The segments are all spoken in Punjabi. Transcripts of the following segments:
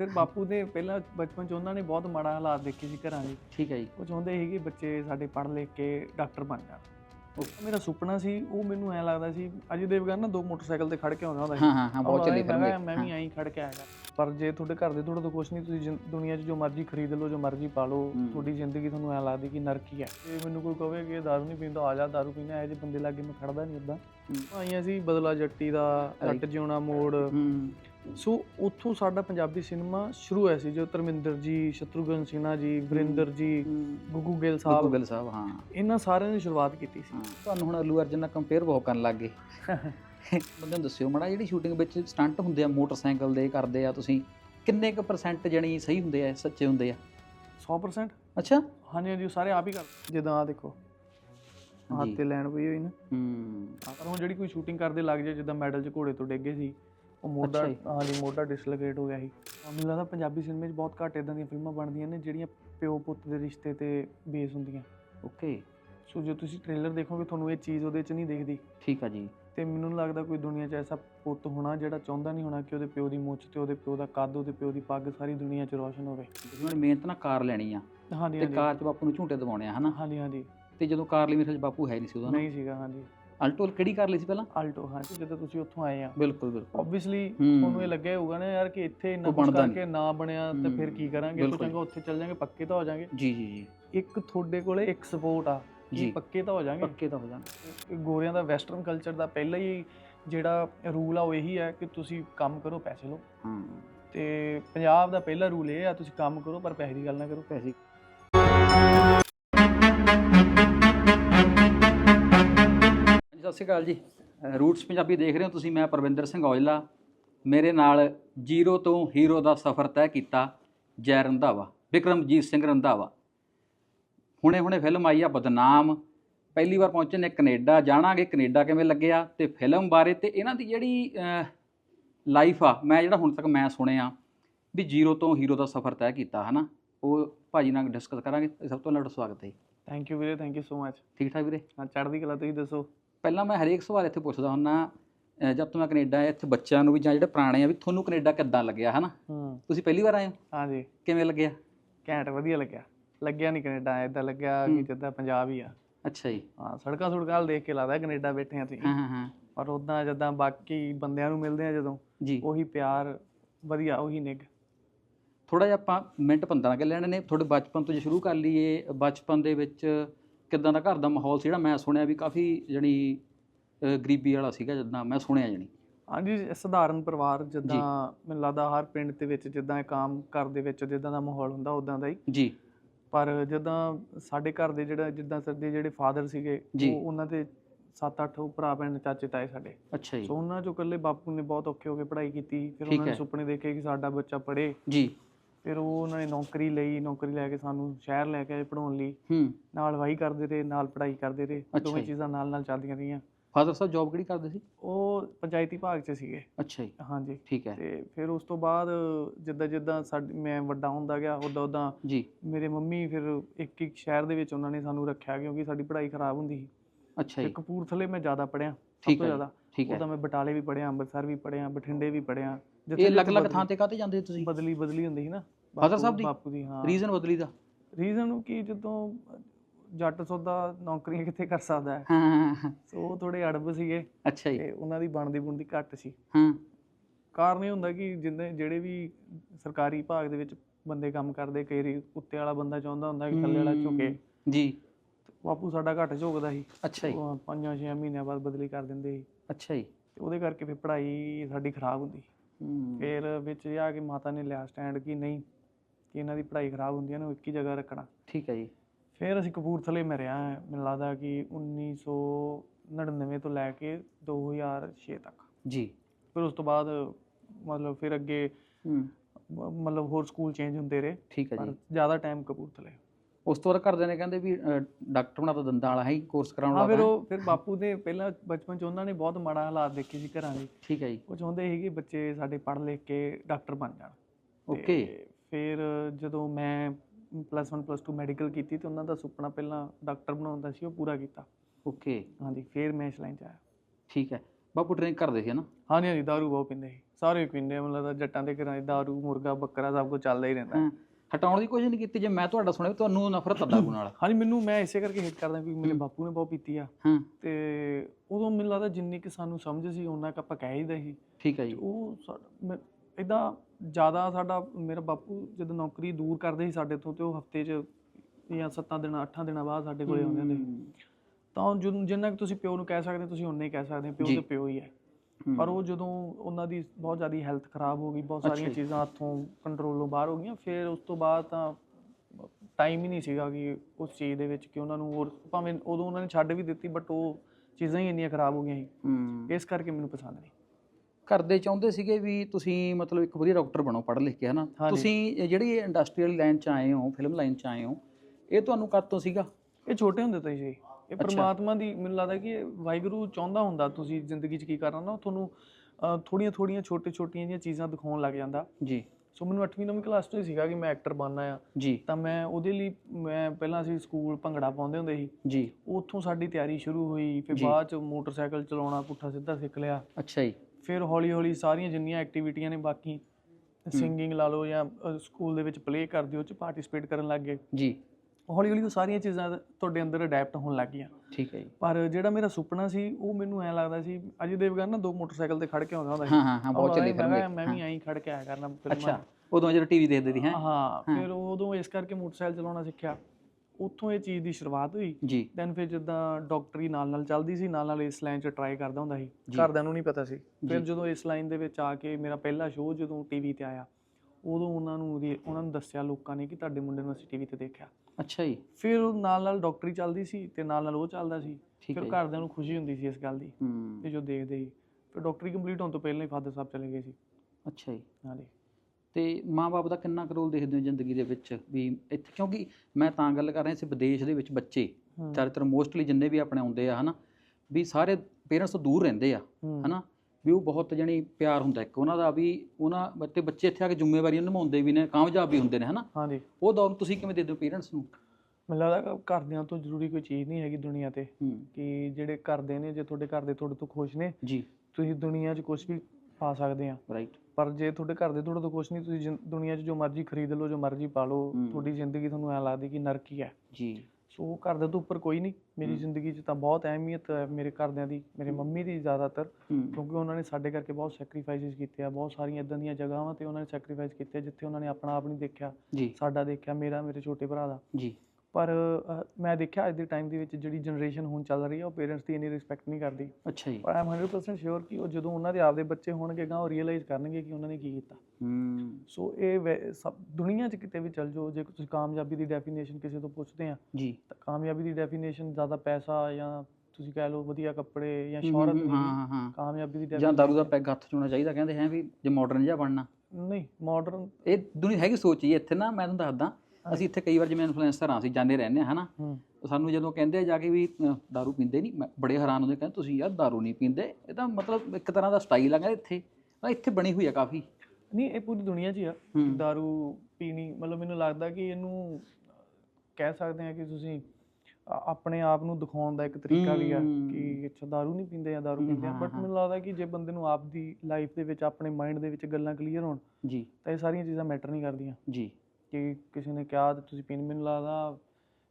ਫਿਰ ਬਾਪੂ ਦੇ ਪਹਿਲਾਂ ਬਚਪਨ ਚ ਉਹਨਾਂ ਨੇ ਬਹੁਤ ਮਾੜਾ ਹਾਲਾਤ ਦੇਖੇ ਸੀ ਘਰਾਂ ਦੇ। ਠੀਕ ਹੈ ਜੀ। ਉਹ ਚਾਹੁੰਦੇ ਸੀ ਕਿ ਬੱਚੇ ਸਾਡੇ ਪੜ੍ਹ ਲਿਖ ਕੇ ਡਾਕਟਰ ਬਣ ਜਾਣ। ਉਹ ਮੇਰਾ ਸੁਪਨਾ ਸੀ ਉਹ ਮੈਨੂੰ ਐ ਲੱਗਦਾ ਸੀ ਅਜੇ ਦੇਵਗਨ ਨਾ ਦੋ ਮੋਟਰਸਾਈਕਲ ਤੇ ਖੜ ਕੇ ਆਉਂਦਾ ਹੁੰਦਾ ਸੀ। ਹਾਂ ਹਾਂ ਬਹੁਤ ਚੱਲੇ ਐਂ ਮੈਂ ਵੀ ਐਂ ਖੜ ਕੇ ਆਏਗਾ। ਪਰ ਜੇ ਤੁਹਾਡੇ ਘਰ ਦੇ ਤੁਹਾਡੇ ਤੋਂ ਕੁਝ ਨਹੀਂ ਤੁਸੀਂ ਦੁਨੀਆ 'ਚ ਜੋ ਮਰਜ਼ੀ ਖਰੀਦ ਲਓ ਜੋ ਮਰਜ਼ੀ ਪਾ ਲਓ। ਤੁਹਾਡੀ ਜ਼ਿੰਦਗੀ ਤੁਹਾਨੂੰ ਐ ਲੱਗਦੀ ਕਿ ਨਰਕ ਹੀ ਹੈ। ਤੇ ਮੈਨੂੰ ਕੋਈ ਕਹੇ ਕਿ ਇਹ ਦਾਰੂ ਨਹੀਂ ਪੀਂਦਾ ਆ ਜਾ ਦਾਰੂ ਪੀਣਾ ਜੇ ਬੰਦੇ ਲਾਗੇ ਮੈਂ ਖੜਦਾ ਨਹੀਂ ਉਦਾਂ ਆਈਆਂ ਸੀ ਬਦਲਾ ਜੱਟੀ ਦਾ. ਜੱਟ ਜਿਉਣਾ ਮੋੜ। ਹੂੰ। ਸੋ ਉੱਥੋਂ ਸਾਡਾ ਪੰਜਾਬੀ ਸਿਨੇਮਾ ਸ਼ੁਰੂ ਹੋਇਆ ਸੀ ਜੋ ਧਰਮਿੰਦਰ ਜੀ ਸ਼ਤਰੂਘਨ ਸਿਨਹਾ ਜੀ ਵਰਿੰਦਰ ਜੀ ਗੁੱਗੂ ਗਿੱਲ ਸਾਹਿਬ। ਗੁੱਗਲ ਸਾਹਿਬ ਹਾਂ। ਇਹਨਾਂ ਸਾਰਿਆਂ ਨੇ ਸ਼ੁਰੂਆਤ ਕੀਤੀ ਸੀ। ਤੁਹਾਨੂੰ ਹੁਣ ਅਲੂ ਅਰਜਨ ਨਾਲ ਕੰਪੇਅਰ ਬਹੁਤ ਕਰਨ ਲੱਗ ਗਏ। ਬੰਦੇ ਨੂੰ ਦੱਸਿਓ ਮੜਾ ਜਿਹੜੀ ਸ਼ੂਟਿੰਗ ਵਿੱਚ ਸਟੰਟ ਹੁੰਦੇ ਆ ਮੋਟਰਸਾਈਕਲ ਦੇ ਕਰਦੇ ਆ ਤੁਸੀਂ ਕਿੰਨੇ ਕੁ ਪਰਸੈਂਟ ਜਣੀ ਸਹੀ ਹੁੰਦੇ ਆ ਸੱਚੇ ਹੁੰਦੇ ਆ? 100% ਅੱਛਾ। ਹਾਂਜੀ ਹਾਂਜੀ ਸਾਰੇ ਆਪ ਹੀ ਕਰ ਜਿੱਦਾਂ ਆ ਦੇਖੋ ਹੱਥ। ਤੇ ਲੈਣ ਪਈ ਹੋਈ ਨਾ। ਹੂੰ। ਹਾਂ, ਪਰ ਹੁਣ ਜਿਹੜੀ ਕੋਈ ਸ਼ੂਟਿੰਗ ਕਰਦੇ ਲੱਗ ਜਾਏ ਜਿੱਦਾਂ ਮੈਡਲ ਚ ਘੋੜੇ ਤੋਂ ਡਿੱਗੇ ਸੀ ਉਹ ਮੋਢਾ। ਹਾਂਜੀ ਮੋਢਾ ਡਿਸਲੋਕੇਟ ਹੋ ਗਿਆ ਸੀ। ਮੈਨੂੰ ਲੱਗਦਾ ਪੰਜਾਬੀ ਸਿਨੇਮੇ 'ਚ ਬਹੁਤ ਘੱਟ ਇਦਾਂ ਦੀਆਂ ਫਿਲਮਾਂ ਬਣਦੀਆਂ ਨੇ ਜਿਹੜੀਆਂ ਪਿਓ ਪੁੱਤ ਦੇ ਰਿਸ਼ਤੇ ਤੇ ਬੇਸ ਹੁੰਦੀਆਂ। ਓਕੇ ਸੋ ਜੇ ਤੁਸੀਂ ਟ੍ਰੇਲਰ ਦੇਖੋਗੇ ਤੁਹਾਨੂੰ ਇਹ ਚੀਜ਼ ਉਹਦੇ 'ਚ ਨਹੀਂ ਦਿਖਦੀ। ਠੀਕ ਆ ਜੀ। ਤੇ ਮੈਨੂੰ ਲੱਗਦਾ ਕੋਈ ਦੁਨੀਆ 'ਚ ਐਸਾ ਪੁੱਤ ਹੋਣਾ ਜਿਹੜਾ ਚਾਹੁੰਦਾ ਨਹੀਂ ਹੋਣਾ ਕਿ ਉਹਦੇ ਪਿਓ ਦੀ ਮੁੱਛ ਤੇ ਉਹਦੇ ਪਿਓ ਦਾ ਕੱਦ ਉਹਦੇ ਪਿਓ ਦੀ ਪੱਗ ਸਾਰੀ ਦੁਨੀਆ 'ਚ ਰੋਸ਼ਨ ਹੋਵੇ। ਹੁਣ ਮਿਹਨਤ ਨਾਲ ਕਾਰ ਲੈਣੀ ਆ। ਹਾਂਜੀ ਤੇ ਕਾਰ 'ਚ ਬਾਪੂ ਨੂੰ ਝੂਟੇ ਦਵਾਉਣੇ ਆ ਹਨਾ? ਹਾਂਜੀ ਹਾਂਜੀ। ਤੇ ਜਦੋਂ ਕਾਰ ਲਈ ਮੇਰੇ ਖਿਆਲ ਬਾਪੂ ਹੈ ਨਹੀਂ ਸੀ ਉਹਦਾ ਨਹੀਂ ਸੀਗਾ ਹਾਂਜੀ। ਅਲਟੋ ਕਿਹੜੀ ਕਾਰ ਲਈ ਸੀ ਪਹਿਲਾਂ? ਆਲਟੋ ਹਾਂਜੀ ਜਦੋਂ ਤੁਸੀਂ ਉੱਥੋਂ ਆਏ ਆ। ਬਿਲਕੁਲ ਬਿਲਕੁਲ। ਆਬਵੀਅਸਲੀ ਹੂੰ। ਤੁਹਾਨੂੰ ਇਹ ਲੱਗਿਆ ਹੋਊਗਾ ਨਾ ਯਾਰ ਕਿ ਇੱਥੇ ਇੰਨਾ ਕੋਈ ਕੁਝ ਬਣਦਾ ਕਰਕੇ ਨਾ ਬਣਿਆ ਤੇ ਫਿਰ ਹੂੰ। ਕੀ ਕਰਾਂਗੇ? ਤੋਂ ਬਿਲਕੁਲ। ਚੰਗਾ ਉੱਥੇ ਚੱਲ ਜਾਾਂਗੇ ਪੱਕੇ ਤਾਂ ਹੋ ਜਾਾਂਗੇ। ਜੀ ਜੀ ਜੀ। ਇੱਕ ਤੁਹਾਡੇ ਕੋਲੇ ਇੱਕ ਸਪੋਰਟ ਆ ਜੀ। ਪੱਕੇ ਤਾਂ ਹੋ ਜਾਾਂਗੇ। ਪੱਕੇ ਤਾਂ ਹੋ ਜਾਣ ਗੋਰਿਆਂ ਦਾ ਵੈਸਟਰਨ ਕਲਚਰ ਦਾ ਪਹਿਲਾ ਹੀ ਜਿਹੜਾ ਰੂਲ ਆ ਉਹ ਇਹੀ ਹੈ ਕਿ ਤੁਸੀਂ ਕੰਮ ਕਰੋ ਪੈਸੇ ਲਓ। ਹਾਂ। ਤੇ ਪੰਜਾਬ ਦਾ ਪਹਿਲਾ ਰੂਲ ਇਹ ਆ ਤੁਸੀਂ ਕੰਮ ਕਰੋ ਪਰ ਪੈਸੇ ਦੀ ਗੱਲ ਨਾ ਕਰੋ। ਪੈਸੇ ਸਤਿ ਸ਼੍ਰੀ ਅਕਾਲ ਜੀ। ਰੂਟਸ ਪੰਜਾਬੀ ਦੇਖ ਰਹੇ ਹੋ ਤੁਸੀਂ ਮੈਂ ਪਰਵਿੰਦਰ ਸਿੰਘ ਔਜਲਾ। ਮੇਰੇ ਨਾਲ ਜ਼ੀਰੋ ਤੋਂ ਹੀਰੋ ਦਾ ਸਫ਼ਰ ਤੈਅ ਕੀਤਾ ਜੈ ਰੰਧਾਵਾ ਵਿਕਰਮਜੀਤ ਸਿੰਘ ਰੰਧਾਵਾ। ਹੁਣੇ ਹੁਣੇ ਫਿਲਮ ਆਈ ਆ ਬਦਨਾਮ। ਪਹਿਲੀ ਵਾਰ ਪਹੁੰਚੇ ਨੇ ਕੈਨੇਡਾ ਜਾਣਾਂਗੇ ਕੈਨੇਡਾ ਕਿਵੇਂ ਲੱਗਿਆ ਤੇ ਫਿਲਮ ਬਾਰੇ ਤੇ ਇਹਨਾਂ ਦੀ ਜਿਹੜੀ ਲਾਈਫ ਆ ਮੈਂ ਜਿਹੜਾ ਹੁਣ ਤੱਕ ਮੈਂ ਸੁਣਿਆ ਵੀ ਜ਼ੀਰੋ ਤੋਂ ਹੀਰੋ ਦਾ ਸਫ਼ਰ ਤੈਅ ਕੀਤਾ ਹਨਾ? ਉਹ ਭਾਜੀ ਨਾਲ ਡਿਸਕਸ ਕਰਾਂਗੇ। ਸਭ ਤੋਂ ਪਹਿਲਾਂ ਤੁਹਾਡਾ ਸਵਾਗਤ ਹੈ। ਥੈਂਕ ਯੂ ਵੀਰੇ ਥੈਂਕ ਯੂ ਸੋ ਮਚ ਠੀਕ ਠਾਕ ਵੀਰੇ? ਹਾਂ ਚੜ੍ਹਦੀ ਕਲਾ ਤੁਸੀਂ ਦੱਸੋ। ਪਹਿਲਾਂ ਮੈਂ ਹਰੇਕ ਸਵਾਲ ਇੱਥੇ ਪੁੱਛਦਾ ਹੁੰਨਾ ਜਦ ਤੋਂ ਮੈਂ ਕੈਨੇਡਾ ਆਇਆ ਇੱਥੇ ਬੱਚਿਆਂ ਨੂੰ ਵੀ ਜਾਂ ਜਿਹੜੇ ਪੁਰਾਣੇ ਆ ਵੀ ਤੁਹਾਨੂੰ ਕੈਨੇਡਾ ਕਿੱਦਾਂ ਲੱਗਿਆ ਹਨਾ? ਤੁਸੀਂ ਪਹਿਲੀ ਵਾਰ ਆਏ ਹੋ? ਹਾਂਜੀ। ਕਿਵੇਂ ਲੱਗਿਆ? ਘੈਂਟ ਵਧੀਆ ਲੱਗਿਆ। ਲੱਗਿਆ ਨਹੀਂ ਕੈਨੇਡਾ ਇਦਾਂ ਲੱਗਿਆ ਕਿ। ਜਿੱਦਾਂ ਪੰਜਾਬ ਹੀ ਆ। ਅੱਛਾ ਜੀ। ਹਾਂ ਸੜਕਾਂ ਸੁੜਕਾਂ ਦੇਖ ਕੇ ਲੱਗਦਾ ਕੈਨੇਡਾ ਬੈਠੇ ਆ ਤੁਸੀਂ। ਹਾਂ ਹਾਂ ਔਰ ਉਦਾਂ ਜਦਾਂ ਬਾਕੀ ਬੰਦਿਆਂ ਨੂੰ ਮਿਲਦੇ ਆ ਜਦੋਂ ਜੀ। ਉਹੀ ਪਿਆਰ ਵਧੀਆ ਉਹੀ ਨਿੱਘ। ਥੋੜਾ ਜਿਹਾ ਆਪਾਂ ਮਿੰਟ 15 ਕੇ ਲੈਣੇ ਨੇ ਤੁਹਾਡੇ ਬਚਪਨ ਤੋਂ ਜੇ ਸ਼ੁਰੂ ਕਰ ਲਈਏ ਬਚਪਨ ਦੇ ਵਿੱਚ ਕਿੱਦਾਂ ਦਾ ਘਰ ਦਾ ਮਾਹੌਲ ਸੀ ਜਿਹੜਾ ਮੈਂ ਸੁਣਿਆ ਵੀ ਕਾਫੀ ਜਣੀ ਗਰੀਬੀ ਵਾਲਾ ਸੀਗਾ ਜਿੱਦਾਂ ਮੈਂ ਸੁਣਿਆ ਜਣੀ। ਹਾਂਜੀ ਸਧਾਰਨ ਪਰਿਵਾਰ ਜਿੱਦਾਂ ਮੈਨੂੰ ਲੱਗਦਾ ਹਰ ਪਿੰਡ ਦੇ ਵਿੱਚ ਜਿੱਦਾਂ ਇੱਕ ਆਮ ਘਰ ਦੇ ਵਿੱਚ ਜਿੱਦਾਂ ਦਾ ਮਾਹੌਲ ਹੁੰਦਾ ਉਦਾਂ ਦਾ ਹੀ। ਜੀ। ਪਰ ਜਿੱਦਾਂ ਸਾਡੇ ਘਰ ਦੇ ਜਿਹੜਾ ਜਿੱਦਾਂ ਸਾਡੇ ਜਿਹੜੇ ਫਾਦਰ ਸੀਗੇ। ਉਹ ਉਹਨਾਂ ਦੇ 7-8 ਭਰਾ ਭੈਣ ਚਾਚੇ ਤਾਏ ਸਾਡੇ। ਅੱਛਾ ਜੀ। ਸੋ ਉਹਨਾਂ ਚੋਂ ਇਕੱਲੇ ਬਾਪੂ ਨੇ ਬਹੁਤ ਔਖੇ ਹੋ ਕੇ ਪੜ੍ਹਾਈ ਕੀਤੀ ਫਿਰ ਉਹਨਾਂ ਨੇ। ਸੁਪਨੇ ਦੇਖੇ ਕਿ ਸਾਡਾ ਬੱਚਾ ਪੜ੍ਹੇ। ਜੀ। ਫਿਰ ਉਹ ਉਹਨਾਂ ਨੇ ਨੌਕਰੀ ਲਈ ਨੌਕਰੀ ਲੈ ਕੇ ਸਾਨੂੰ ਸ਼ਹਿਰ ਲੈ ਕੇ ਆਏ ਪੜਾਉਣ ਲਈ। ਹੂੰ। ਨਾਲ ਵਾਹੀ ਕਰਦੇ ਰਹੇ ਨਾਲ ਪੜ੍ਹਾਈ ਕਰਦੇ ਰਹੇ। ਅੱਛਾ ਦੋਵੇਂ ਜੀ। ਚੀਜ਼ਾਂ ਨਾਲ ਨਾਲ ਚੱਲਦੀਆਂ ਰਹੀਆਂ। ਫਾਦਰ ਸਾਹਿਬ ਜੌਬ ਕਿਹੜੀ ਕਰਦੇ ਸੀ? ਉਹ ਪੰਚਾਇਤੀ ਭਾਗ 'ਚ ਸੀਗੇ। ਅੱਛਾ ਜੀ। ਹਾਂਜੀ। ਠੀਕ ਹੈ। ਤੇ ਫਿਰ ਉਸ ਤੋਂ ਬਾਅਦ ਜਿੱਦਾਂ ਜਿੱਦਾਂ ਸਾਡੀ ਮੈਂ ਵੱਡਾ ਹੁੰਦਾ ਗਿਆ ਉਦਾਂ ਉਦਾਂ ਜੀ। ਮੇਰੇ ਮੰਮੀ ਫਿਰ ਇੱਕ ਇੱਕ ਸ਼ਹਿਰ ਦੇ ਵਿੱਚ ਉਹਨਾਂ ਨੇ ਸਾਨੂੰ ਰੱਖਿਆ ਕਿਉਂਕਿ ਸਾਡੀ ਪੜ੍ਹਾਈ ਖਰਾਬ ਹੁੰਦੀ ਸੀ। ਅੱਛਾ ਤੇ ਜੀ ਕਪੂਰਥਲੇ ਮੈਂ ਜ਼ਿਆਦਾ ਪੜ੍ਹਿਆ ਸਭ ਠੀਕ ਤੋਂ ਹੈ ਜੀ, ਜ਼ਿਆਦਾ। ਠੀਕ ਹੈ। ਉਦਾਂ ਮੈਂ ਬਟਾਲੇ ਵੀ ਪੜ੍ਹਿਆ ਅੰਮ੍ਰਿਤਸਰ ਵੀ ਪੜ੍ਹਿਆ ਬਠਿੰਡੇ ਵੀ ਪੜ੍ਹਿਆ। ਇਹ ਅਲੱਗ-ਅਲੱਗ ਬਦਲੀ- ਥਾਂ ਤੇ ਕਾਹਤੇ ਜਾਂਦੇ ਤੁਸੀਂ? ਬਦਲੀ ਬਦਲੀ ਹੁੰਦੀ ਸੀ ਨਾ। ਬਾਪੂ- ਸਾਹਿਬ ਦੀ? ਬਾਪੂ ਦੀ ਹਾਂ। ਰੀਜ਼ਨ ਬਦਲੀ ਦਾ? ਰੀਜ਼ਨ ਕੀ ਜਦੋਂ ਜੱਟ ਸੌਦਾ ਨੌਕਰੀਆਂ ਕਿੱਥੇ ਕਰ ਸਕਦਾ ਹੈ? ਹਾਂ ਸੋ ਉਹ ਥੋੜੇ ਅੜਬ ਸੀਗੇ। ਅੱਛਾ ਜੀ। ਤੇ ਉਹਨਾਂ ਦੀ ਬਣਦੀ ਬੁਣਦੀ ਘੱਟ ਸੀ। ਹਾਂ। ਕਾਰਨ ਇਹ ਹੁੰਦਾ ਕਿ ਜਿੰਨੇ ਜਿਹੜੇ ਵੀ ਸਰਕਾਰੀ ਭਾਗ ਦੇ ਵਿੱਚ ਬੰਦੇ ਕੰਮ ਕਰਦੇ ਕਈ ਵਾਰੀ ਉੱਤੇ ਵਾਲਾ ਬੰਦਾ ਚਾਹੁੰਦਾ ਹੁੰਦਾ ਕਿ ਥੱਲੇ ਵਾਲਾ ਝੁਕੇ। ਜੀ। ਬਾਪੂ ਸਾਡਾ ਘੱਟ ਝੁਕਦਾ ਸੀ। ਅੱਛਾ ਜੀ। ਉਹ ਪੰਜਾਂ ਛੇ ਮਹੀਨਿਆਂ ਬਾਅਦ ਬਦਲੀ ਕਰ ਦਿੰਦੇ ਸੀ। ਅੱਛਾ ਜੀ। ਤੇ ਉਹਦੇ ਕਰਕੇ ਫਿਰ ਪੜ੍ਹਾਈ ਸਾਡੀ ਖਰਾਬ ਹੁੰਦੀ ਫਿਰ ਵਿੱਚ ਇਹ ਆ ਕੇ ਮਾਤਾ ਨੇ ਲਿਆ ਸਟੈਂਡ ਕਿ ਨਹੀਂ ਕਿ ਇਹਨਾਂ ਦੀ ਪੜ੍ਹਾਈ ਖਰਾਬ ਹੁੰਦੀ ਹੈ ਇਹਨੂੰ ਇੱਕ ਹੀ ਜਗ੍ਹਾ ਰੱਖਣਾ। ਠੀਕ ਹੈ ਜੀ। ਫਿਰ ਅਸੀਂ ਕਪੂਰਥਲੇ ਮੈਂ ਰਿਹਾ। ਮੈਨੂੰ ਲੱਗਦਾ ਕਿ 1999 ਤੋਂ ਲੈ ਕੇ 2006 ਤੱਕ। ਜੀ। ਫਿਰ ਉਸ ਤੋਂ ਬਾਅਦ ਮਤਲਬ ਫਿਰ ਅੱਗੇ ਹੂੰ। ਮਤਲਬ ਹੋਰ ਸਕੂਲ ਚੇਂਜ ਹੁੰਦੇ ਰਹੇ। ਠੀਕ ਹੈ ਪਰ ਜੀ ਜ਼ਿਆਦਾ ਟਾਈਮ ਕਪੂਰਥਲੇ। ਉਸ ਤੋਂ ਬਾਅਦ ਘਰਦਿਆਂ ਨੇ ਕਹਿੰਦੇ ਵੀ ਡਾਕਟਰ ਬਣਾ ਤਾਂ ਦੰਦਾਂ ਵਾਲਾ ਹੈ ਹੀ ਕੋਰਸ ਕਰਾਉਣ ਹਾਂ ਵਾਲਾ ਫਿਰ। ਉਹ ਫਿਰ ਬਾਪੂ ਦੇ ਪਹਿਲਾਂ ਬਚਪਨ ਚ ਉਹਨਾਂ ਨੇ ਬਹੁਤ ਮਾੜਾ ਹਾਲਾਤ ਦੇਖੇ ਸੀ ਘਰਾਂ ਦੇ। ਠੀਕ ਹੈ ਜੀ। ਉਹ ਚਾਹੁੰਦੇ ਸੀ ਕਿ ਬੱਚੇ ਸਾਡੇ ਪੜ੍ਹ ਲਿਖ ਕੇ ਡਾਕਟਰ ਬਣ ਜਾਣ। ਓਕੇ। ਫਿਰ ਜਦੋਂ ਮੈਂ ਪਲੱਸ 1 ਪਲੱਸ 2 ਮੈਡੀਕਲ ਕੀਤੀ ਤੇ ਉਹਨਾਂ ਦਾ ਸੁਪਨਾ ਪਹਿਲਾਂ ਡਾਕਟਰ ਬਣਾਉਣ ਦਾ ਸੀ ਉਹ ਪੂਰਾ ਕੀਤਾ। ਓਕੇ। ਹਾਂਜੀ ਫਿਰ ਮੈਂ ਇਸ ਲਾਈਨ ਚ ਆਇਆ। ਠੀਕ ਹੈ। ਬਾਪੂ ਡਰਿੰਕ ਕਰਦੇ ਸੀ ਹਨਾ ਹਾਂਜੀ ਹਾਂਜੀ ਦਾਰੂ ਬਹੁਤ ਪੀਂਦੇ ਸੀ। ਸਾਰੇ ਪੀਂਦੇ ਆ, ਲੱਗਦਾ ਜੱਟਾਂ ਦੇ ਘਰਾਂ 'ਚ ਦਾਰੂ ਮੁਰਗਾ ਬੱਕਰਾ ਸਭ ਕੁਝ ਚੱਲਦਾ ਹੀ ਰਹਿੰਦਾ। ਹਾਂ। ਹਟਾਉਣ ਦੀ ਕੋਸ਼ਿਸ਼ ਨਹੀਂ ਕੀਤੀ ਜੇ ਮੈਂ ਤੁਹਾਡਾ ਸੁਣਿਆ ਤੁਹਾਨੂੰ ਨਫ਼ਰਤ ਆ ਦਾਰੂ ਨਾਲ। ਹਾਂਜੀ ਮੈਨੂੰ ਮੈਂ ਇਸੇ ਕਰਕੇ ਹਿੱਟ ਕਰਦਾ ਕਿ ਮੇਰੇ ਬਾਪੂ ਨੇ ਬਹੁਤ ਪੀਤੀ ਆ। ਹਾਂ। ਤੇ ਉਦੋਂ ਮੈਨੂੰ ਲੱਗਦਾ ਜਿੰਨੀ ਕਿ ਸਾਨੂੰ ਸਮਝ ਸੀ ਉਹਨਾਂ ਕ ਆਪਾਂ ਕਹਿ ਹੀ ਦਾ ਸੀ। ਠੀਕ ਹੈ ਜੀ। ਉਹ ਇਦਾਂ ਜ਼ਿਆਦਾ ਸਾਡਾ ਮੇਰਾ ਬਾਪੂ ਜਦੋਂ ਨੌਕਰੀ ਦੂਰ ਕਰਦੇ ਸੀ ਸਾਡੇ ਤੋਂ ਤੇ ਉਹ ਹਫ਼ਤੇ 'ਚ ਜਾਂ 7 ਦਿਨਾਂ 8 ਦਿਨਾਂ ਬਾਅਦ ਸਾਡੇ ਕੋਲੇ ਆਉਂਦੇ ਸੀ। ਤਾਂ ਜਿਨ- ਕਿ ਤੁਸੀਂ ਪਿਓ ਨੂੰ ਕਹਿ ਸਕਦੇ ਤੁਸੀਂ ਉਨਾ ਹੀ ਕਹਿ ਸਕਦੇ ਪਿਓ। ਤੇ ਪਿਓ ਹੈ ਹੂੰ। ਪਰ ਉਹ ਜਦੋਂ ਉਹਨਾਂ ਦੀ ਬਹੁਤ ਜ਼ਿਆਦਾ ਹੈਲਥ ਖਰਾਬ ਹੋ ਗਈ ਬਹੁਤ ਸਾਰੀਆਂ। ਚੀਜ਼ਾਂ ਹੱਥੋਂ ਕੰਟਰੋਲੋਂ ਬਾਹਰ ਹੋ ਗਈਆਂ ਫਿਰ ਉਸ ਤੋਂ ਬਾਅਦ ਤਾਂ ਟਾਈਮ ਹੀ ਨਹੀਂ ਸੀਗਾ ਕਿ ਉਸ ਚੀਜ਼ ਦੇ ਵਿੱਚ ਕਿ ਉਹਨਾਂ ਨੂੰ ਹੋਰ ਭਾਵੇਂ ਉਦੋਂ ਉਹਨਾਂ ਨੇ ਛੱਡ ਵੀ ਦਿੱਤੀ ਬਟ ਉਹ ਚੀਜ਼ਾਂ ਹੀ ਇੰਨੀਆਂ ਖਰਾਬ ਹੋ ਗਈਆਂ ਸੀ। ਇਸ ਕਰਕੇ ਮੈਨੂੰ ਪਸੰਦ ਨਹੀਂ। ਘਰ ਦੇ ਚਾਹੁੰਦੇ ਸੀਗੇ ਵੀ ਤੁਸੀਂ ਮਤਲਬ ਇੱਕ ਵਧੀਆ ਡਾਕਟਰ ਬਣੋ ਪੜ੍ਹ ਲਿਖ ਕੇ ਹਨਾ। ਤੁਸੀਂ ਜਿਹੜੀ ਇੰਡਸਟਰੀਅਲ ਲਾਈਨ ਚ ਆਏ ਹੋ ਫਿਲਮ ਲਾਈਨ ਚ ਆਏ ਹੋ ਇਹ ਤੁਹਾਨੂੰ ਕਦ ਤੋਂ ਸੀਗਾ? ਇਹ ਛੋਟੇ ਹੁੰਦੇ ਤੋਂ ਹੀ ਸੀ। ਇਹ ਪ੍ਰਮਾਤਮਾ ਦੀ ਮੈਨੂੰ ਲੱਗਦਾ ਕਿ ਵਾਹਿਗੁਰੂ ਚਾਹੁੰਦਾ ਹੁੰਦਾ ਤੁਸੀਂ ਜ਼ਿੰਦਗੀ 'ਚ ਕੀ ਕਰਨਾ ਨਾ ਉਹ ਤੁਹਾਨੂੰ ਥੋੜੀਆਂ ਥੋੜੀਆਂ ਛੋਟੇ ਛੋਟੀਆਂ ਜਿਹੀਆਂ ਚੀਜ਼ਾਂ ਦਿਖਾਉਣ ਲੱਗ ਜਾਂਦਾ। ਜੀ। ਸੋ ਮੈਨੂੰ 8ਵੀਂ 9ਵੀਂ ਕਲਾਸ ਤੋਂ ਹੀ ਸੀਗਾ ਕਿ ਮੈਂ ਐਕਟਰ ਬਣਨਾ ਆ। ਜੀ। ਤਾਂ ਮੈਂ ਉਹਦੇ ਲਈ ਮੈਂ ਪਹਿਲਾਂ ਅਸੀਂ ਸਕੂਲ ਭੰਗੜਾ ਪਾਉਂਦੇ ਹੁੰਦੇ ਸੀ। ਜੀ। ਉੱਥੋਂ ਸਾਡੀ ਤਿਆਰੀ ਸ਼ੁਰੂ ਹੋਈ ਫਿਰ। ਬਾਅਦ ਚ ਮੋਟਰਸਾਈਕਲ ਚਲਾਉਣਾ ਪੁੱਠਾ ਸਿੱਧਾ ਸਿੱਖ ਲਿਆ। ਅੱਛਾ ਜੀ। ਫਿਰ ਹੌਲੀ ਹੌਲੀ ਸਾਰੀਆਂ ਜਿੰਨੀਆਂ ਐਕਟੀਵਿਟੀਆਂ ਨੇ ਬਾਕੀ ਸਿੰਗਿੰਗ ਲਾ ਲਓ ਜਾਂ ਸਕੂਲ ਦੇ ਵਿੱਚ ਪਲੇ ਕਰਦੇ ਹੋ ਚ ਪਾਰਟਿਸਿਪੇਟ ਕਰਨ ਲੱਗ ਗਏ। ਜੀ। ਹੌਲੀ ਹੌਲੀ ਉਹ ਸਾਰੀਆਂ ਚੀਜ਼ਾਂ ਤੁਹਾਡੇ ਅੰਦਰ ਅਡੈਪਟ ਹੋਣ ਲੱਗ ਗਈਆਂ। ਠੀਕ ਹੈ ਜੀ। ਪਰ ਜਿਹੜਾ ਮੇਰਾ ਸੁਪਨਾ ਸੀ ਉਹ ਮੈਨੂੰ ਐ ਲੱਗਦਾ ਸੀ ਅਜੇ ਦੇਵਗਨ ਨਾ ਦੋ ਮੋਟਰਸਾਈਕਲ ਤੇ ਖੜ ਕੇ ਆਉਂਦਾ ਹੁੰਦਾ ਸੀ। ਹਾਂ ਹਾਂ ਬਹੁਤ ਚੱਲੀ ਫਿਲਮ ਮੈਂ ਵੀ ਐਂ ਖੜ ਕੇ ਆਇਆ ਕਰਨਾ। ਅੱਛਾ ਉਦੋਂ ਜਦੋਂ ਟੀਵੀ ਦੇਖਦੇ ਸੀ ਹੈ? ਹਾਂ ਫਿਰ ਉਦੋਂ ਇਸ ਕਰਕੇ ਮੋਟਰਸਾਈਕਲ ਚਲਾਉਣਾ ਸਿੱਖਿਆ। ਉੱਥੋਂ ਇਹ ਚੀਜ਼ ਦੀ ਸ਼ੁਰੂਆਤ ਹੋਈ। ਜੀ। ਦੈਨ ਫਿਰ ਜਿੱਦਾਂ ਡਾਕਟਰੀ ਨਾਲ ਨਾਲ ਚੱਲਦੀ ਸੀ ਨਾਲ ਨਾਲ ਇਸ ਲਾਈਨ 'ਚ ਟਰਾਈ ਕਰਦਾ ਹੁੰਦਾ ਸੀ। ਘਰਦਿਆਂ ਨੂੰ ਨਹੀਂ ਪਤਾ ਸੀ। ਫਿਰ। ਜਦੋਂ ਇਸ ਲਾਈਨ ਦੇ ਵਿੱਚ ਆ ਕੇ ਮੇਰਾ ਪਹਿਲਾ ਸ਼ੋਅ ਜਦੋਂ ਟੀਵੀ ਤੇ ਆਇਆ ਉਦੋਂ ਉਹਨਾਂ ਨੂੰ ਉਹਨਾਂ ਨੂੰ ਦੱਸਿਆ ਲੋਕਾਂ ਨੇ ਕਿ ਤੁਹਾਡੇ ਮੁੰਡੇ ਨੂੰ ਅਸੀਂ ਟੀਵੀ ਤੇ ਦੇਖਿਆ। ਅੱਛਾ ਜੀ। ਫਿਰ ਉਹ ਨਾਲ ਨਾਲ ਡਾਕਟਰੀ ਚੱਲਦੀ ਸੀ ਤੇ ਨਾਲ ਨਾਲ ਉਹ ਚੱਲਦਾ ਸੀ। ਠੀਕ ਹੈ ਫਿਰ ਜੀ। ਘਰਦਿਆਂ ਨੂੰ ਖੁਸ਼ੀ ਹੁੰਦੀ ਸੀ ਇਸ ਗੱਲ ਦੀ ਹੂੰ। ਤੇ ਜੋ ਦੇਖਦੇ ਸੀ। ਫਿਰ ਡਾਕਟਰੀ ਕੰਪਲੀਟ ਹੋਣ ਤੋਂ ਪਹਿਲਾਂ ਹੀ ਫਾਦਰ ਸਾਹਿਬ ਚਲੇ ਗਏ ਸੀ। ਅੱਛਾ ਜੀ। ਹਾਂਜੀ ਤੇ ਮਾਂ-ਬਾਪ ਦਾ ਕਿੰਨਾ ਕੁ ਰੋਲ ਦੇਖਦੇ ਹੋ ਜ਼ਿੰਦਗੀ ਦੇ ਵਿੱਚ ਵੀ ਇੱਥੇ? ਕਿਉਂਕਿ ਮੈਂ ਤਾਂ ਗੱਲ ਕਰ ਰਿਹਾ ਸੀ ਵਿਦੇਸ਼ ਦੇ ਵਿੱਚ ਬੱਚੇ। ਜ਼ਿਆਦਾਤਰ ਮੋਸਟਲੀ ਜਿੰਨੇ ਵੀ ਆਪਣੇ ਆਉਂਦੇ ਆ ਹਨਾ ਵੀ ਸਾਰੇ ਪੇਰੈਂਟਸ ਤੋਂ ਦੂਰ ਰਹਿੰਦੇ ਆ। ਹਨਾ? ਵੀ ਉਹ ਬਹੁਤ ਜਣੀ ਪਿਆਰ ਹੁੰਦਾ ਇੱਕ ਉਹਨਾਂ ਦਾ ਵੀ ਉਹਨਾਂ ਬੱਚੇ ਬੱਚੇ ਇੱਥੇ ਆ ਕੇ ਜ਼ਿੰਮੇਵਾਰੀਆਂ ਨਿਭਾਉਂਦੇ ਵੀ ਨੇ ਕਾਮਯਾਬ ਵੀ ਹੁੰਦੇ ਨੇ ਹਨਾ? ਹਾਂਜੀ। ਉਹ ਦੌਰ ਤੁਸੀਂ ਕਿਵੇਂ ਦੇ ਦਿਓ ਪੇਰੈਂਟਸ ਨੂੰ? ਮੈਨੂੰ ਲੱਗਦਾ ਘਰਦਿਆਂ ਤੋਂ ਜ਼ਰੂਰੀ ਕੋਈ ਚੀਜ਼ ਨਹੀਂ ਹੈਗੀ ਦੁਨੀਆ ਤੇ ਕਿ ਜਿਹੜੇ ਘਰਦੇ ਨੇ ਜੇ ਤੁਹਾਡੇ ਘਰ ਦੇ ਤੁਹਾਡੇ ਤੋਂ ਖੁਸ਼ ਨੇ ਜੀ। ਤੁਸੀਂ ਦੁਨੀਆ 'ਚ ਕੁਝ ਵੀ ਪਾ ਸਕਦੇ ਆ। ਰਾਈਟ ਪਰ ਜੇ ਤੁਹਾਡੇ ਘਰ ਦੇ ਤੁਹਾਡੇ ਤੋਂ ਖੁਸ਼ ਨਹੀਂ ਤੁਸੀਂ ਦੁਨੀਆ 'ਚ ਜੋ ਮਰਜ਼ੀ ਖਰੀਦ ਲਓ ਜੋ ਮਰਜ਼ੀ ਪਾ ਲਓ। ਤੁਹਾਡੀ ਜ਼ਿੰਦਗੀ ਤੁਹਾਨੂੰ ਐਂ ਲੱਗਦੀ ਕਿ ਨਰਕ ਹੀ ਹੈ। ਜੀ। ਸੋ ਘਰ ਦੇ ਤੋਂ ਉੱਪਰ ਕੋਈ ਨਹੀਂ। ਮੇਰੀ। ਜ਼ਿੰਦਗੀ 'ਚ ਤਾਂ ਬਹੁਤ ਅਹਿਮੀਅਤ ਹੈ ਮੇਰੇ ਘਰਦਿਆਂ ਦੀ ਮੇਰੇ ਮੰਮੀ ਦੀ ਜ਼ਿਆਦਾਤਰ। ਕਿਉਂਕਿ ਉਹਨਾਂ ਨੇ ਸਾਡੇ ਕਰਕੇ ਬਹੁਤ ਸੈਕਰੀਫਾਈਸਿਸ ਕੀਤੇ ਆ ਬਹੁਤ ਸਾਰੀਆਂ ਇਦਾਂ ਦੀਆਂ ਜਗ੍ਹਾਵਾਂ ਤੇ ਉਹਨਾਂ ਨੇ ਸੈਕਰੀਫਾਈਸ ਕੀਤੇ ਜਿੱਥੇ ਉਹਨਾਂ ਨੇ ਆਪਣਾ ਆਪ ਨਹੀਂ ਦੇਖਿਆ ਸਾਡਾ ਦੇਖਿਆ ਮੇਰਾ ਮੇਰੇ ਛੋਟੇ ਭਰਾ ਦਾ। ਜੀ। ਪਰ ਮੈਂ ਦੇਖਿਆ ਅੱਜ ਦੇ ਟਾਈਮ ਦੇ ਵਿੱਚ ਜਿਹੜੀ ਜਨਰੇਸ਼ਨ ਹੁਣ ਚੱਲ ਰਹੀ ਹੈ ਉਹ ਪੇਰੈਂਟਸ ਦੀ ਇੰਨੀ ਰਿਸਪੈਕਟ ਨਹੀਂ ਕਰਦੀ। ਅੱਛਾ ਜੀ। ਪਰ ਆਮ 100% ਸ਼ੋਰ ਕਿ ਉਹ ਜਦੋਂ ਉਹਨਾਂ ਦੇ ਆਪਦੇ ਬੱਚੇ ਹੋਣਗੇ ਗਾ ਉਹ ਰੀਅਲਾਈਜ਼ ਕਰਨਗੇ ਕਿ ਉਹਨਾਂ ਨੇ ਕੀ ਕੀਤਾ। ਹੂੰ। ਸੋ ਇਹ ਸਭ ਦੁਨੀਆ 'ਚ ਕਿਤੇ ਵੀ ਚੱਲ ਜਾਓ ਜੇ ਤੁਸੀਂ ਕਾਮਯਾਬੀ ਦੀ ਡੈਫੀਨੇਸ਼ਨ ਕਿਸੇ ਤੋਂ ਪੁੱਛਦੇ ਆ ਜੀ। ਤਾਂ ਕਾਮਯਾਬੀ ਦੀ ਡੈਫੀਨੇਸ਼ਨ ਜ਼ਿਆਦਾ ਪੈਸਾ ਜਾਂ ਤੁਸੀਂ ਕਹਿ ਲਓ ਵਧੀਆ ਕੱਪੜੇ ਜਾਂ ਸ਼ੋਹਰਤ ਹੂੰ, ਹਾਂ ਕਾਮਯਾਬੀ ਦੀ ਜਾਂ ਦਾਰੂ ਦਾ ਪੈਗ ਹੱਥ 'ਚ ਹੋਣਾ ਚਾਹੀਦਾ ਕਹਿੰਦੇ ਹੈ ਵੀ ਜੇ ਮਾਡਰਨ ਜਿਹਾ ਬਣਨਾ। ਨਹੀਂ ਮਾਡਰਨ ਇਹ ਦੁਨੀਆ ਹੈਗੀ ਸੋਚ ਹੀ ਇੱਥੇ ਨਾ ਮੈਂ ਤੁਹਾਨੂੰ ਦੱਸਦਾ ਅਸੀਂ ਇੱਥੇ ਕਈ ਵਾਰ ਜਿਵੇਂ ਇਨਫਲੂਐਂਸਰ ਹਾਂ ਅਸੀਂ ਜਾਂਦੇ ਰਹਿੰਦੇ ਹਾਂ ਹਨਾ ਹੂੰ ਸਾਨੂੰ ਜਦੋਂ ਕਹਿੰਦੇ ਆ ਜਾ ਕੇ ਵੀ ਅ, ਦਾਰੂ ਪੀਂਦੇ ਨਹੀਂ ਮੈਂ ਬੜੇ ਹੈਰਾਨ ਹੁੰਦੇ ਕਹਿੰਦੇ ਤੁਸੀਂ ਯਾਰ ਦਾਰੂ ਨਹੀਂ ਪੀਂਦੇ ਇਹ ਤਾਂ ਮਤਲਬ ਇੱਕ ਤਰ੍ਹਾਂ ਦਾ ਸਟਾਈਲ ਆ ਕਹਿੰਦੇ ਇੱਥੇ ਆ ਇੱਥੇ ਬਣੀ ਹੋਈ ਆ ਕਾਫੀ ਨਹੀਂ ਇਹ ਪੂਰੀ ਦੁਨੀਆ 'ਚ ਹੀ ਆ ਹੂੰ दारू ਪੀਣੀ ਮਤਲਬ ਮੈਨੂੰ ਲੱਗਦਾ ਕਿ ਇਹਨੂੰ ਕਹਿ ਸਕਦੇ ਆ ਕਿ ਤੁਸੀਂ ਆ- ਆਪਣੇ ਆਪ ਨੂੰ ਦਿਖਾਉਣ ਦਾ ਇੱਕ ਤਰੀਕਾ ਵੀ ਆ ਹੂੰ। ਕਿ ਅੱਛਾ दारू ਨਹੀਂ ਪੀਂਦੇ ਜਾਂ दारू ਹੂੰ, ਪੀਂਦੇ ਆ ਹਾਂ, ਬਟ ਹਾਂ। ਮੈਨੂੰ ਲੱਗਦਾ ਕਿ ਜੇ ਬੰਦੇ ਨੂੰ ਆਪ ਦੀ ਲਾਈਫ ਦੇ ਵਿੱਚ ਆਪਣੇ ਮਾਈਂਡ ਦੇ ਵਿੱਚ ਗੱਲਾਂ ਕਲੀਅਰ ਹੋਣ ਜੀ ਤਾਂ ਇਹ ਸਾਰੀਆਂ ਚੀਜ਼ਾਂ ਮੈਟਰ ਨਹੀਂ ਕਰਦੀਆਂ ਜੀ ਕਿ ਕਿਸੇ ਨੇ ਕਿਹਾ ਤੇ ਤੁਸੀਂ ਪੀਣ ਮੈਨੂੰ ਲੱਗਦਾ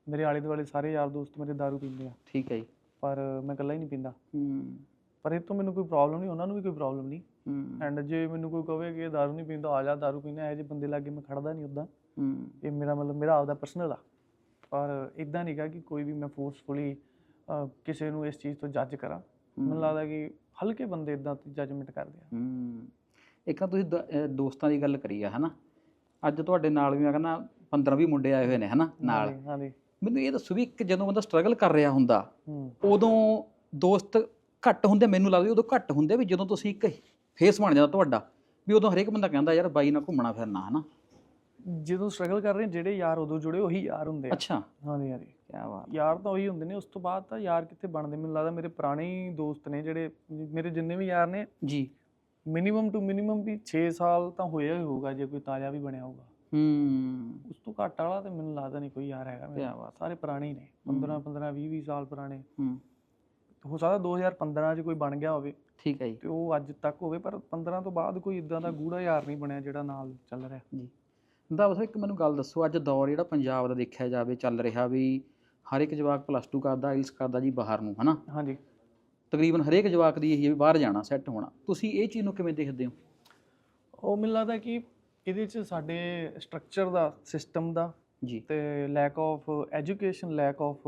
ਮੇਰੇ ਆਲੇ ਦੁਆਲੇ ਸਾਰੇ ਯਾਰ ਦੋਸਤ ਮੇਰੇ दारू ਪੀਂਦੇ ਆ ਠੀਕ ਹੈ ਜੀ ਪਰ ਮੈਂ ਇਕੱਲਾ ਹੀ ਨਹੀਂ ਪੀਂਦਾ ਹੂੰ ਪਰ ਇਹ ਤੋਂ ਮੈਨੂੰ ਕੋਈ ਪ੍ਰੋਬਲਮ ਨਹੀਂ ਉਹਨਾਂ ਨੂੰ ਵੀ ਕੋਈ ਪ੍ਰੋਬਲਮ ਨਹੀਂ ਹੂੰ ਐਂਡ ਜੇ ਮੈਨੂੰ ਕੋਈ ਕਹੇ ਕਿ ਇਹ दारू ਨਹੀਂ ਪੀਂਦਾ ਆ ਜਾ दारू ਪੀਣਾ ਇਹ ਜੇ ਬੰਦੇ ਲਾਗੇ ਮੈਂ ਖੜਦਾ ਨਹੀਂ ਉਦਾਂ ਹੂੰ ਇਹ ਮੇਰਾ ਮਤਲਬ ਮੇਰਾ ਆਪਦਾ ਪਰਸਨਲ ਆ ਪਰ ਇਦਾਂ ਨਹੀਂਗਾ ਕਿ ਕੋਈ ਵੀ ਮੈਂ ਫੋਰਸਫੁਲੀ ਕਿਸੇ ਨੂੰ ਇਸ ਚੀਜ਼ ਤੋਂ ਜੱਜ ਕਰਾਂ ਮੈਨੂੰ ਲੱਗਦਾ ਕਿ ਹਲਕੇ ਬੰਦੇ ਇਦਾਂ ਜੱਜਮੈਂਟ ਕਰਦੇ ਆ ਹੂੰ ਇੱਕ ਨਾ ਤੁਸੀਂ ਦ- ਅਹ ਦੋਸਤਾਂ ਦੀ ਗੱਲ ਕਰੀ ਆ ਹਨਾ ਅੱਜ ਤੁਹਾਡੇ ਨਾਲ ਵੀ ਮੈਂ ਕਹਿੰਦਾ 15 20 ਮੁੰਡੇ ਆਏ ਹੋਏ ਨੇ ਹਨਾ ਨਾਲ। ਹਾਂਜੀ, ਮੈਨੂੰ ਇਹ ਦੱਸੋ ਵੀ ਇੱਕ ਜਦੋਂ ਬੰਦਾ ਸਟਰਗਲ ਕਰ ਰਿਹਾ ਹੁੰਦਾ ਉਦੋਂ ਦੋਸਤ ਘੱਟ ਹੁੰਦੇ ਮੈਨੂੰ ਲੱਗਦਾ ਉਦੋਂ ਘੱਟ ਹੁੰਦੇ ਵੀ ਜਦੋਂ ਤੁਸੀਂ ਇੱਕ ਫੇਸ ਬਣ ਜਾਂਦਾ ਤੁਹਾਡਾ ਵੀ ਉਦੋਂ ਹਰੇਕ ਬੰਦਾ ਕਹਿੰਦਾ ਯਾਰ ਬਾਈ ਨਾਲ ਘੁੰਮਣਾ ਫਿਰਨਾ ਹਨਾ। ਜਦੋਂ ਸਟਰਗਲ ਕਰ ਰਹੇ ਜਿਹੜੇ ਯਾਰ ਉਦੋਂ ਜੁੜੇ ਉਹੀ ਯਾਰ ਹੁੰਦੇ ਆ। ਅੱਛਾ। ਹਾਂਜੀ ਹਾਂਜੀ। ਕੀ ਬਾਤ। ਯਾਰ ਤਾਂ ਉਹੀ ਹੁੰਦੇ ਨੇ ਉਸ ਤੋਂ ਬਾਅਦ ਤਾਂ ਯਾਰ ਕਿੱਥੇ ਬਣਦੇ? ਮੈਨੂੰ ਲੱਗਦਾ ਮੇਰੇ ਪੁਰਾਣੇ ਦੋਸਤ ਨੇ ਜਿਹੜੇ ਮੇਰੇ ਜਿੰਨੇ ਵੀ ਯਾਰ ਨੇ ਜੀ। ਮਿਨੀਮਮ ਟੂ ਮਿਨੀਮਮ ਵੀ 6 ਸਾਲ ਤਾਂ ਹੋਇਆ ਹੀ ਹੋਊਗਾ ਜੇ ਕੋਈ ਤਾਜ਼ਾ ਵੀ ਬਣਿਆ ਹੋਊਗਾ। ਹੂੰ। ਉਸ ਤੋਂ ਘੱਟ ਵਾਲਾ ਤੇ ਮੈਨੂੰ ਲੱਗਦਾ ਨਹੀਂ ਕੋਈ ਯਾਰ ਹੈਗਾ ਮੇਰਾ ਬਾਤ। ਸਾਰੇ ਪੁਰਾਣੇ ਨੇ ਹੂੰ। 15 15 20 20 ਸਾਲ ਪੁਰਾਣੇ। ਹੂੰ। ਹੋ ਸਕਦਾ 2015 ਚ ਕੋਈ ਬਣ ਗਿਆ ਹੋਵੇ। ਠੀਕ ਹੈ ਜੀ। ਤੇ ਉਹ ਅੱਜ ਤੱਕ ਹੋਵੇ ਪਰ 15 ਤੋਂ ਬਾਅਦ ਕੋਈ ਇਦਾਂ ਦਾ ਗੂੜਾ ਯਾਰ ਨਹੀਂ ਬਣਿਆ ਜਿਹੜਾ ਨਾਲ ਚੱਲ ਰਿਹਾ। ਜੀ। ਰੰਧਾਵਾ ਸਾਹਿਬ ਇੱਕ ਮੈਨੂੰ ਗੱਲ ਦੱਸੋ ਅੱਜ ਦੌਰ ਜਿਹੜਾ ਪੰਜਾਬ ਦਾ ਦੇਖਿਆ ਜਾਵੇ ਚੱਲ ਰਿਹਾ ਵੀ ਹਰ ਇੱਕ ਜਵਾਕ ਪਲੱਸ 2 ਕਰਦਾ ਆਈਲਸ ਕਰਦਾ ਜੀ ਬਾਹਰ ਨੂੰ ਹਨਾ? ਹਾਂਜੀ। ਤਕਰੀਬਨ ਹਰੇਕ ਜਵਾਕ ਦੀ ਇਹੀ ਹੈ ਵੀ ਬਾਹਰ ਜਾਣਾ ਸੈੱਟ ਹੋਣਾ। ਤੁਸੀਂ ਇਹ ਚੀਜ਼ ਨੂੰ ਕਿਵੇਂ ਦੇਖਦੇ ਹੋ? ਉਹ ਮੈਨੂੰ ਲੱਗਦਾ ਕਿ ਇਹਦੇ ਚ ਸਾਡੇ ਸਟਰਕਚਰ ਦਾ ਸਿਸਟਮ ਦਾ ਜੀ। ਤੇ lack of education lack of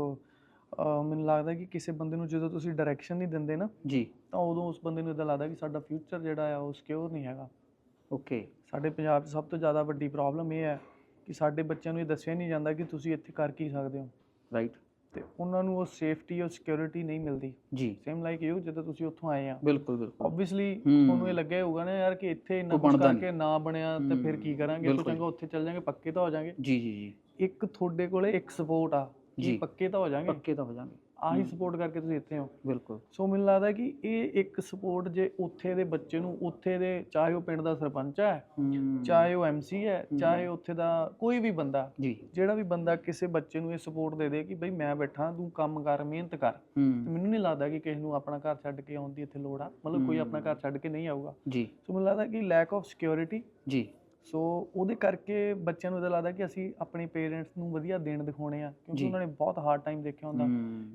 ਮੈਨੂੰ ਲੱਗਦਾ ਕਿ ਕਿਸੇ ਬੰਦੇ ਨੂੰ ਜਦੋਂ ਤੁਸੀਂ ਡਾਇਰੈਕਸ਼ਨ ਨਹੀਂ ਦਿੰਦੇ ਨਾ ਜੀ। ਤਾਂ ਉਦੋਂ ਉਸ ਬੰਦੇ ਨੂੰ ਇਦਾਂ ਲੱਗਦਾ ਕਿ ਸਾਡਾ ਫਿਊਚਰ ਜਿਹੜਾ ਆ ਉਹ ਸਿਕਿਉਰ ਨਹੀਂ ਹੈਗਾ। ਓਕੇ ਸਾਡੇ ਪੰਜਾਬ 'ਚ ਸਭ ਤੋਂ ਜ਼ਿਆਦਾ ਵੱਡੀ ਪ੍ਰੋਬਲਮ ਇਹ ਹੈ ਕਿ ਸਾਡੇ ਬੱਚਿਆਂ ਨੂੰ ਇਹ ਦੱਸਿਆ ਨਹੀਂ ਜਾਂਦਾ ਕਿ ਤੁਸੀਂ ਇੱਥੇ ਕਰ ਕੀ ਸਕਦੇ ਹੋ। ਰਾਈਟ ਤੇ ਉਹਨਾਂ ਨੂੰ ਉਹ ਸੇਫਟੀ ਔਰ ਸਿਕਿਉਰਿਟੀ ਨਹੀਂ ਮਿਲਦੀ। ਜੀ। ਸੇਮ ਲਾਈਕ ਯੂ ਜਦੋਂ ਤੁਸੀਂ ਉੱਥੋਂ ਆਏ ਆ। ਬਿਲਕੁਲ ਬਿਲਕੁਲ। ਆਬਵੀਅਸਲੀ। ਤੁਹਾਨੂੰ ਇਹ ਲੱਗਿਆ ਹੋਊਗਾ ਨਾ ਯਾਰ ਕਿ ਇੱਥੇ ਇੰਨਾ ਕੁਝ ਕਰਕੇ ਨਾ ਬਣਿਆ ਤੇ ਫਿਰ ਕੀ ਕਰਾਂਗੇ? ਤੋਂ। ਚੰਗਾ ਉੱਥੇ ਚੱਲ ਜਾਾਂਗੇ ਪੱਕੇ ਤਾਂ ਹੋ ਜਾਾਂਗੇ ਜੀ ਜੀ ਜੀ। ਇੱਕ ਤੁਹਾਡੇ ਕੋਲੇ ਇੱਕ ਸਪੋਰਟ ਆ ਜੀ। ਪੱਕੇ ਤਾਂ ਹੋ ਜਾਾਂਗੇ ਪੱਕੇ ਤਾਂ ਹੋ ਜਾਣਗੇ। ਆਹੀ। ਸਪੋਰਟ ਕਰਕੇ ਤੁਸੀਂ ਇੱਥੇ ਹੋ। ਬਿਲਕੁਲ। ਸੋ ਮੈਨੂੰ ਲੱਗਦਾ ਕਿ ਇਹ ਇੱਕ ਸਪੋਰਟ ਜੇ ਉੱਥੇ ਦੇ ਬੱਚੇ ਨੂੰ ਉੱਥੇ ਦੇ ਚਾਹੇ ਉਹ ਪਿੰਡ ਦਾ ਸਰਪੰਚ ਹੈ ਚਾਹੇ ਉਹ ਐਮਸੀ ਹੈ। ਚਾਹੇ ਉੱਥੇ ਦਾ ਕੋਈ ਵੀ ਬੰਦਾ ਜਿਹੜਾ ਵੀ ਬੰਦਾ ਕਿਸੇ ਬੱਚੇ ਨੂੰ ਇਹ ਸਪੋਰਟ ਦੇ ਦੇ ਕਿ ਬਈ ਮੈਂ ਬੈਠਾ ਤੂੰ ਕੰਮ ਕਰ ਮਿਹਨਤ ਕਰ। ਤੇ ਮੈਨੂੰ ਨਹੀਂ ਲੱਗਦਾ ਕਿ ਕਿਸੇ ਨੂੰ ਆਪਣਾ ਘਰ ਛੱਡ ਕੇ ਆਉਣ ਦੀ ਇੱਥੇ ਲੋੜ ਆ। ਮਤਲਬ ਕੋਈ ਆਪਣਾ। ਘਰ ਛੱਡ ਕੇ ਨਹੀਂ ਆਊਗਾ। ਜੀ। ਸੋ ਮੈਨੂੰ ਲੱਗਦਾ ਕਿ ਲੈਕ ਆਫ ਸਿਕਿਉਰਿਟੀ ਜੀ। ਸੋ ਉਹਦੇ ਕਰਕੇ ਬੱਚਿਆਂ ਨੂੰ ਇਹਦਾ ਲੱਗਦਾ ਕਿ ਅਸੀਂ ਆਪਣੇ ਪੇਰੈਂਟਸ ਨੂੰ ਵਧੀਆ ਦੇਣ ਦਿਖਾਉਣੇ ਆ ਕਿਉਂਕਿ। ਉਹਨਾਂ ਨੇ ਬਹੁਤ ਹਾਰਡ ਟਾਈਮ ਦੇਖਿਆ ਹੁੰਦਾ।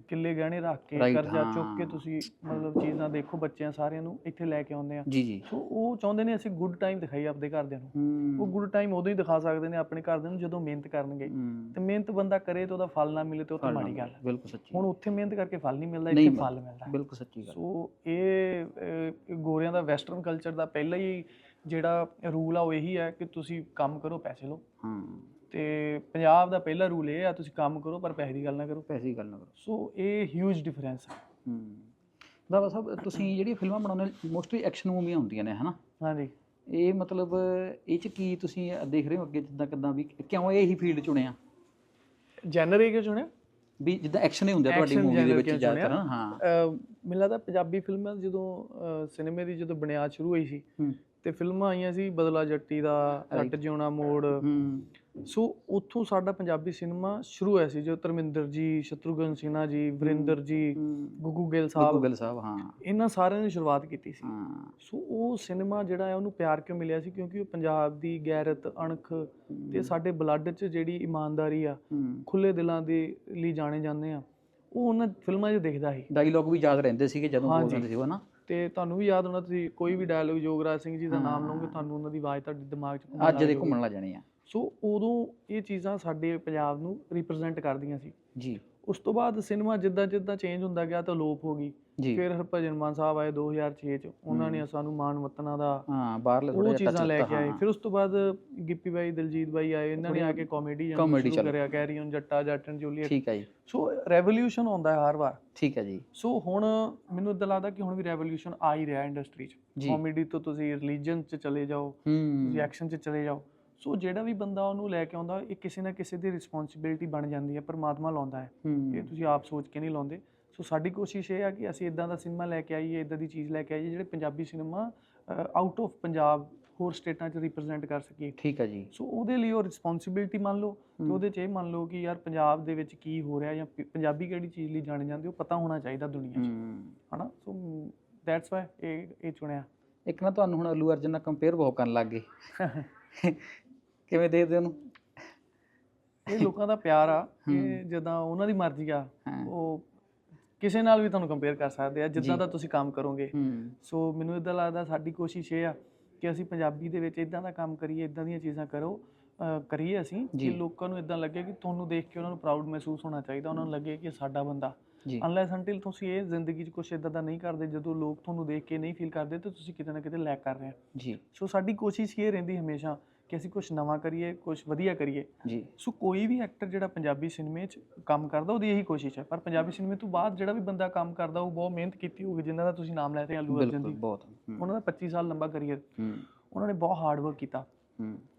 ਕਿੱਲੇ ਗਹਿਣੇ ਰੱਖ ਕੇ ਕਰਜ਼ਾ ਚੁੱਕ ਕੇ। ਤੁਸੀਂ ਮਤਲਬ ਚੀਜ਼ਾਂ ਦੇਖੋ ਬੱਚਿਆਂ ਸਾਰਿਆਂ ਨੂੰ ਇੱਥੇ ਲੈ ਕੇ ਆਉਂਦੇ ਆ। ਸੋ ਉਹ ਚਾਹੁੰਦੇ ਨੇ ਅਸੀਂ ਗੁੱਡ ਟਾਈਮ ਦਿਖਾਈਏ ਆਪਦੇ ਘਰਦਿਆਂ ਨੂੰ। ਉਹ ਗੁੱਡ ਟਾਈਮ ਉਦੋਂ ਹੀ ਦਿਖਾ ਸਕਦੇ ਨੇ ਆਪਣੇ ਘਰਦਿਆਂ ਨੂੰ ਜਦੋਂ ਮਿਹਨਤ ਕਰਨਗੇ। ਤੇ ਮਿਹਨਤ ਬੰਦਾ ਕਰੇ ਤੇ ਉਹਦਾ ਫਲ ਨਾ ਮਿਲੇ ਤੇ ਉਹ ਤਾਂ ਮਾੜੀ ਗੱਲ ਹੈ ਬਿਲਕੁਲ ਸੱਚੀ। ਹੁਣ ਉੱਥੇ ਮਿਹਨਤ ਕਰਕੇ ਫਲ ਨਹੀਂ ਮਿਲਦਾ ਇੱਥੇ। ਫਲ ਮਿਲਦਾ। ਬਿਲਕੁਲ ਸੱਚੀ ਗੱਲ। ਸੋ ਇਹ ਗੋਰਿਆਂ ਦਾ ਵੈਸਟਰਨ ਕਲਚਰ ਦਾ ਪਹਿਲਾ ਹੀ ਜਿਹੜਾ ਰੂਲ ਆ ਉਹ ਇਹੀ ਹੈ ਕਿ ਤੁਸੀਂ ਕੰਮ ਕਰੋ ਪੈਸੇ ਲਓ। ਹਾਂ। ਤੇ ਪੰਜਾਬ ਦਾ ਪਹਿਲਾ ਰੂਲ ਇਹ ਆ ਤੁਸੀਂ ਕੰਮ ਕਰੋ ਪਰ ਪੈਸੇ ਦੀ ਗੱਲ ਨਾ ਕਰੋ। ਪੈਸੇ ਦੀ ਗੱਲ ਨਾ ਕਰੋ। ਸੋ ਇਹ ਹਿਊਜ ਡਿਫਰੈਂਸ ਹੈ ਹੂੰ। ਦਾਵਾ ਸਾਹਿਬ ਤੁਸੀਂ ਜਿਹੜੀਆਂ ਫਿਲਮਾਂ ਬਣਾਉਂਦੇ ਮੋਸਟਲੀ ਐਕਸ਼ਨ ਮੂਵੀਆਂ ਹੁੰਦੀਆਂ ਨੇ ਹਨਾ? ਹਾਂਜੀ। ਇਹ ਮਤਲਬ ਇਹ ਚ ਕੀ ਤੁਸੀਂ ਦੇਖ ਰਹੇ ਹੋ ਅੱਗੇ ਜਿੱਦਾਂ ਕਿਦਾਂ ਵੀ ਕਿਉਂ ਇਹ ਹੀ ਫੀਲਡ ਚੁਣਿਆ? ਜਨਰ ਇਹ ਕਿਉਂ ਚੁਣਿਆ? ਵੀ ਜਿੱਦਾਂ ਐਕਸ਼ਨ ਹੀ ਹੁੰਦਾ ਤੁਹਾਡੀ Action ਮੂਵੀ ਦੇ genre ਵਿੱਚ ਕਿਉਂ ਜ਼ਿਆਦਾਤਰ ਚੁਣਿਆ? ਨਾ ਹਾਂ ਅਹ, ਮੈਨੂੰ ਲੱਗਦਾ ਪੰਜਾਬੀ ਫਿਲਮਾਂ ਜਦੋਂ ਸਿਨੇਮੇ ਦੀ ਜਦੋਂ ਬੁਨਿਆਦ ਸ਼ੁਰੂ ਹੋਈ ਸੀ ਹੂੰ ਤੇ ਫਿਲਮਾਂ ਆਈਆਂ ਸੀ ਬਦਲਾ ਜੱਟੀ ਦਾ Right. ਰੱਟ ਜਿਉਣਾ ਮੋੜ ਹੂੰ ਸੋ ਉੱਥੋਂ ਸਾਡਾ ਪੰਜਾਬੀ ਸਿਨੇਮਾ ਸ਼ੁਰੂ ਹੋਇਆ ਸੀ ਜੋ ਧਰਮਿੰਦਰ ਜੀ ਸ਼ਤਰੂਘਨ ਸਿਨਹਾ ਜੀ ਵਰਿੰਦਰ ਜੀ ਗੁੱਗੂ ਗਿੱਲ ਸਾਹਿਬ ਗੂਗਲ ਸਾਹਿਬ ਹਾਂ। ਇਹਨਾਂ ਸਾਰਿਆਂ ਨੇ ਸ਼ੁਰੂਆਤ ਕੀਤੀ ਸੀ। ਸੋ ਉਹ ਸਿਨੇਮਾ ਜਿਹੜਾ ਹੈ ਉਹਨੂੰ ਪਿਆਰ ਕਿਉਂ ਮਿਲਿਆ ਸੀ? ਕਿਉਂਕਿ ਉਹ ਪੰਜਾਬ ਦੀ ਗੈਰਤ ਅਣਖ ਤੇ ਸਾਡੇ ਬਲੱਡ 'ਚ ਜਿਹੜੀ ਇਮਾਨਦਾਰੀ ਆ ਖੁੱਲੇ ਦਿਲਾਂ ਦੇ ਲਈ ਜਾਣੇ ਜਾਂਦੇ ਆ ਉਹ ਉਹਨਾਂ ਫਿਲਮਾਂ 'ਚ ਦਿਖਦਾ ਸੀ। ਡਾਇਲੌਗ ਵੀ ਯਾਦ ਰਹਿੰਦੇ ਸੀਗੇ ਜਦੋਂ। ਬੋਲਦੇ ਸੀ ਉਹ ਨਾ ਤੇ ਤੁਹਾਨੂੰ ਵੀ ਯਾਦ ਹੋਣਾ ਤੁਸੀਂ ਕੋਈ ਵੀ ਡਾਇਲੋਗ ਯੋਗਰਾਜ ਸਿੰਘ ਜੀ ਦਾ ਨਾਮ। ਲਓਗੇ ਤੁਹਾਨੂੰ ਉਹਨਾਂ ਦੀ ਆਵਾਜ਼ ਤੁਹਾਡੇ ਦਿਮਾਗ 'ਚ ਅੱਜ ਦੇ। ਘੁੰਮਣ ਲੱਗ ਜਾਣੇ ਆ। ਸੋ ਉਦੋਂ ਇਹ ਚੀਜ਼ਾਂ ਸਾਡੇ ਪੰਜਾਬ ਨੂੰ ਰਿਪਰੈਜ਼ੈਂਟ ਕਰਦੀਆਂ ਸੀ। ਜੀ। ਉਸ ਤੋਂ ਬਾਅਦ ਸਿਨੇਮਾ ਜਿੱਦਾਂ ਜਿੱਦਾਂ ਚੇਂਜ ਹੁੰਦਾ ਗਿਆ ਤਾਂ ਲੋਪ ਹੋ ਗਈ। ਫਿਰ ਹਰਭਜਨ ਮਾਨ ਸਾਹਿਬ ਆਏ 2006 ਚ। ਉਹਨਾਂ ਨੇ। ਸਾਨੂੰ ਮਾਨ ਵਤਨਾਂ ਦਾ ਹਾਂ ਬਾਹਰਲੇ ਉਹ ਜਿਹਾ ਚੀਜ਼ਾਂ ਲੈ ਕੇ ਆਏ। ਫਿਰ ਉਸ ਤੋਂ ਬਾਅਦ ਗਿੱਪੀ ਬਾਈ ਦਿਲਜੀਤ ਬਾਈ ਆਏ। ਇਹਨਾਂ ਨੇ ਆ ਕੇ ਕਾਮੇਡੀ ਸ਼ੁਰੂ ਕਰਿਆ। ਕੈਰੀ ਔਨ ਜੱਟਾ ਜੱਟ ਐਂਡ ਜੂਲੀਅਟ। ਠੀਕ ਹੈ ਜੀ। ਸੋ ਰੈਵੋਲੂਸ਼ਨ ਆਉਂਦਾ ਹੈ ਹਰ ਵਾਰ। ਠੀਕ ਹੈ ਜੀ। ਸੋ ਹੁਣ ਮੈਨੂੰ ਇਦਾਂ ਲੱਗਦਾ ਕਿ ਹੁਣ ਵੀ ਰੈਵੋਲੂਸ਼ਨ ਆ ਹੀ ਰਿਹਾ ਇੰਡਸਟਰੀ 'ਚ। ਕਾਮੇਡੀ ਤੋਂ ਤੁਸੀਂ ਰਿਲੀਜੀਅਨ 'ਚ ਚਲੇ ਜਾਓ। ਤੁਸੀਂ ਐਕਸ਼ਨ 'ਚ ਚਲੇ ਜਾਓ। ਸੋ ਜਿਹੜਾ ਵੀ ਬੰਦਾ ਉਹਨੂੰ ਲੈ ਕੇ ਆਉਂਦਾ ਇਹ ਕਿਸੇ ਨਾ ਕਿਸੇ ਦੀ ਰਿਸਪੌਂਸਿਬਿਲਟੀ ਬਣ ਜਾਂਦੀ ਹੈ ਪਰਮਾਤਮਾ ਲਾਉਂਦਾ ਹੈ। ਇਹ ਤੁਸੀਂ ਆਪ ਸੋਚ ਕੇ ਨਹੀਂ ਲਾਉਂਦੇ। ਸੋ ਸਾਡੀ ਕੋਸ਼ਿਸ਼ ਇਹ ਆ ਕਿ ਅਸੀਂ ਇਦਾਂ ਦਾ ਸਿਨੇਮਾ ਲੈ ਕੇ ਆਈਏ ਇਦਾਂ ਦੀ ਚੀਜ਼ ਲੈ ਕੇ ਆਈਏ ਜਿਹੜੇ Punjabi cinema out of Punjab ਹੋਰ ਸਟੇਟਾਂ 'ਚ ਰਿਪਰੈਜ਼ੈਂਟ ਕਰ ਸਕੀਏ। ਠੀਕ ਹੈ ਜੀ। ਸੋ ਉਹਦੇ ਲਈ ਉਹ ਰਿਸਪੌਂਸਿਬਿਲਟੀ ਮੰਨ ਲਓ ਤੇ। ਉਹਦੇ 'ਚ ਇਹ ਮੰਨ ਲਓ ਕਿ ਯਾਰ ਪੰਜਾਬ ਦੇ ਵਿੱਚ ਕੀ ਹੋ ਰਿਹਾ ਜਾਂ ਪੰਜਾਬੀ ਕਿਹੜੀ ਚੀਜ਼ ਲਈ ਜਾਣੇ ਜਾਂਦੇ ਉਹ ਪਤਾ ਹੋਣਾ ਚਾਹੀਦਾ ਦੁਨੀਆ 'ਚ। ਹਨਾ? ਸੋ ਦੈਟਸ ਵਾਈ ਇਹ ਇਹ ਚੁਣਿਆ। ਇੱਕ ਨਾ ਤੁਹਾਨੂੰ ਹੁਣ ਅਲੂ ਅਰਜਨ ਨਾਲ ਕੰਪੇਅਰ ਬਹੁਤ ਕਰਨ ਲੱਗ ਗਏ। ਕਿਵੇਂ ਦੇਖਦੇ ਉਹਨੂੰ? ਇਹ ਲੋਕਾਂ ਦਾ ਪਿਆਰ ਆ। ਇਹ ਜਦਾਂ ਉਹਨਾਂ ਦੀ ਮਰਜ਼ੀ ਆ ਉਹ ਕਿਸੇ ਨਾਲ ਵੀ ਤੁਹਾਨੂੰ ਕੰਪੇਅਰ ਕਰ ਸਕਦੇ ਆ ਜਿੱਦਾਂ। ਦਾ ਤੁਸੀਂ ਕੰਮ ਕਰੋਗੇ। ਸੋ ਮੈਨੂੰ ਇਦਾਂ ਲੱਗਦਾ ਸਾਡੀ ਕੋਸ਼ਿਸ਼ ਇਹ ਆ ਕਿ ਅਸੀਂ ਪੰਜਾਬੀ ਦੇ ਵਿੱਚ ਇਦਾਂ ਦਾ ਕੰਮ ਕਰੀਏ ਇਦਾਂ ਦੀਆਂ ਚੀਜ਼ਾਂ ਕਰੋ ਕਰੀਏ ਅਸੀਂ ਕਿ। ਲੋਕਾਂ ਨੂੰ ਇਦਾਂ ਲੱਗੇ ਕਿ ਤੁਹਾਨੂੰ ਦੇਖ ਕੇ ਉਹਨਾਂ ਨੂੰ ਪ੍ਰਾਊਡ ਮਹਿਸੂਸ ਹੋਣਾ ਚਾਹੀਦਾ ਉਹਨਾਂ ਨੂੰ ਲੱਗੇ ਕਿ ਸਾਡਾ ਬੰਦਾ। ਅਨਲੈਸ ਅੰਟਿਲ ਤੁਸੀਂ ਇਹ ਜ਼ਿੰਦਗੀ 'ਚ ਕੁਝ ਇਦਾਂ ਦਾ ਨਹੀਂ ਕਰਦੇ ਜਦੋਂ ਲੋਕ ਤੁਹਾਨੂੰ ਦੇਖ ਕੇ ਨਹੀਂ ਫੀਲ ਕਰਦੇ ਤਾਂ ਤੁਸੀਂ ਕਿਤੇ ਨਾ ਕਿਤੇ ਲੈਕ ਕਰ ਰਹੇ ਹੋ ਜੀ। ਸੋ ਸਾਡੀ ਕੋਸ਼ਿਸ਼ ਇਹ ਰਹਿੰਦੀ ਹਮੇਸ਼ਾ ਕਿ ਅਸੀਂ ਕੁਝ ਨਵਾਂ ਕਰੀਏ ਕੁਝ ਵਧੀਆ ਕਰੀਏ। ਜੀ। ਸੋ ਕੋਈ ਵੀ ਐਕਟਰ ਜਿਹੜਾ ਪੰਜਾਬੀ ਸਿਨੇਮੇ 'ਚ ਕੰਮ ਕਰਦਾ ਉਹਦੀ ਇਹੀ ਕੋਸ਼ਿਸ਼ ਹੈ। ਪਰ ਪੰਜਾਬੀ ਸਿਨੇਮੇ ਤੋਂ ਬਾਅਦ ਜਿਹੜਾ ਵੀ ਬੰਦਾ ਕੰਮ ਕਰਦਾ ਉਹ ਬਹੁਤ ਮਿਹਨਤ ਕੀਤੀ ਹੋਊਗੀ ਜਿਨ੍ਹਾਂ ਦਾ ਤੁਸੀਂ ਨਾਮ ਲੈ ਰਹੇ ਅੱਲੂ ਅਰਜਨ ਦੀ। ਬਹੁਤ। ਉਹਨਾਂ ਦਾ 25 ਸਾਲ ਲੰਬਾ ਕਰੀਅਰ ਉਹਨਾਂ ਨੇ ਬਹੁਤ ਹਾਰਡ ਵਰਕ ਕੀਤਾ।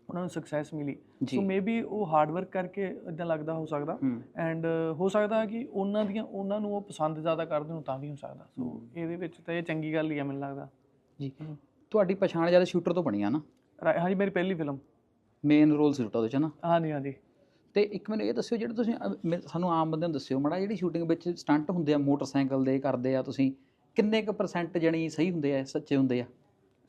ਉਹਨਾਂ ਨੂੰ ਸਕਸੈਸ ਮਿਲੀ। ਸੋ ਮੇਬੀ ਉਹ ਹਾਰਡ ਵਰਕ ਕਰਕੇ ਇਦਾਂ ਲੱਗਦਾ ਹੋ ਸਕਦਾ। ਐਂਡ ਹੋ ਸਕਦਾ ਕਿ ਉਹਨਾਂ ਦੀਆਂ ਉਹਨਾਂ ਨੂੰ ਉਹ ਪਸੰਦ ਜ਼ਿਆਦਾ ਕਰਦੇ ਨੂੰ ਤਾਂ ਵੀ ਹੋ ਸਕਦਾ। ਸੋ। ਇਹਦੇ ਵਿੱਚ ਤਾਂ ਇਹ ਚੰਗੀ ਗੱਲ ਹੀ ਆ ਮੈਨੂੰ ਲੱਗਦਾ। ਜੀ। ਤੁਹਾਡੀ ਪਛਾਣ ਜ਼ਿਆਦਾ ਸ਼ੂਟਰ ਤੋਂ ਬਣੀ ਆ ਨਾ? ਰਾ- ਹਾਂਜੀ ਮੇਰੀ ਪਹਿਲੀ ਫਿਲਮ ਮੇਨ ਰੋਲ ਸੀ ਤੁਹਾਡਾ ਉਹਦੇ ਚ ਨਾ? ਹਾਂਜੀ ਹਾਂਜੀ। ਤੇ ਇੱਕ ਮੈਨੂੰ ਇਹ ਦੱਸਿਓ ਜਿਹੜੇ ਤੁਸੀਂ ਅਹ, ਮੇ- ਸਾਨੂੰ ਆਮ ਬੰਦੇ ਨੂੰ ਦੱਸਿਓ ਮੜਾ ਜਿਹੜੀ ਸ਼ੂਟਿੰਗ ਵਿੱਚ ਸਟੰਟ ਹੁੰਦੇ ਆ ਮੋਟਰਸਾਈਕਲ ਦੇ ਕਰਦੇ ਆ ਤੁਸੀਂ ਕਿੰਨੇ ਕੁ ਪਰਸੈਂਟ ਜਣੀ ਸਹੀ ਹੁੰਦੇ ਆ ਸੱਚੇ ਹੁੰਦੇ ਆ?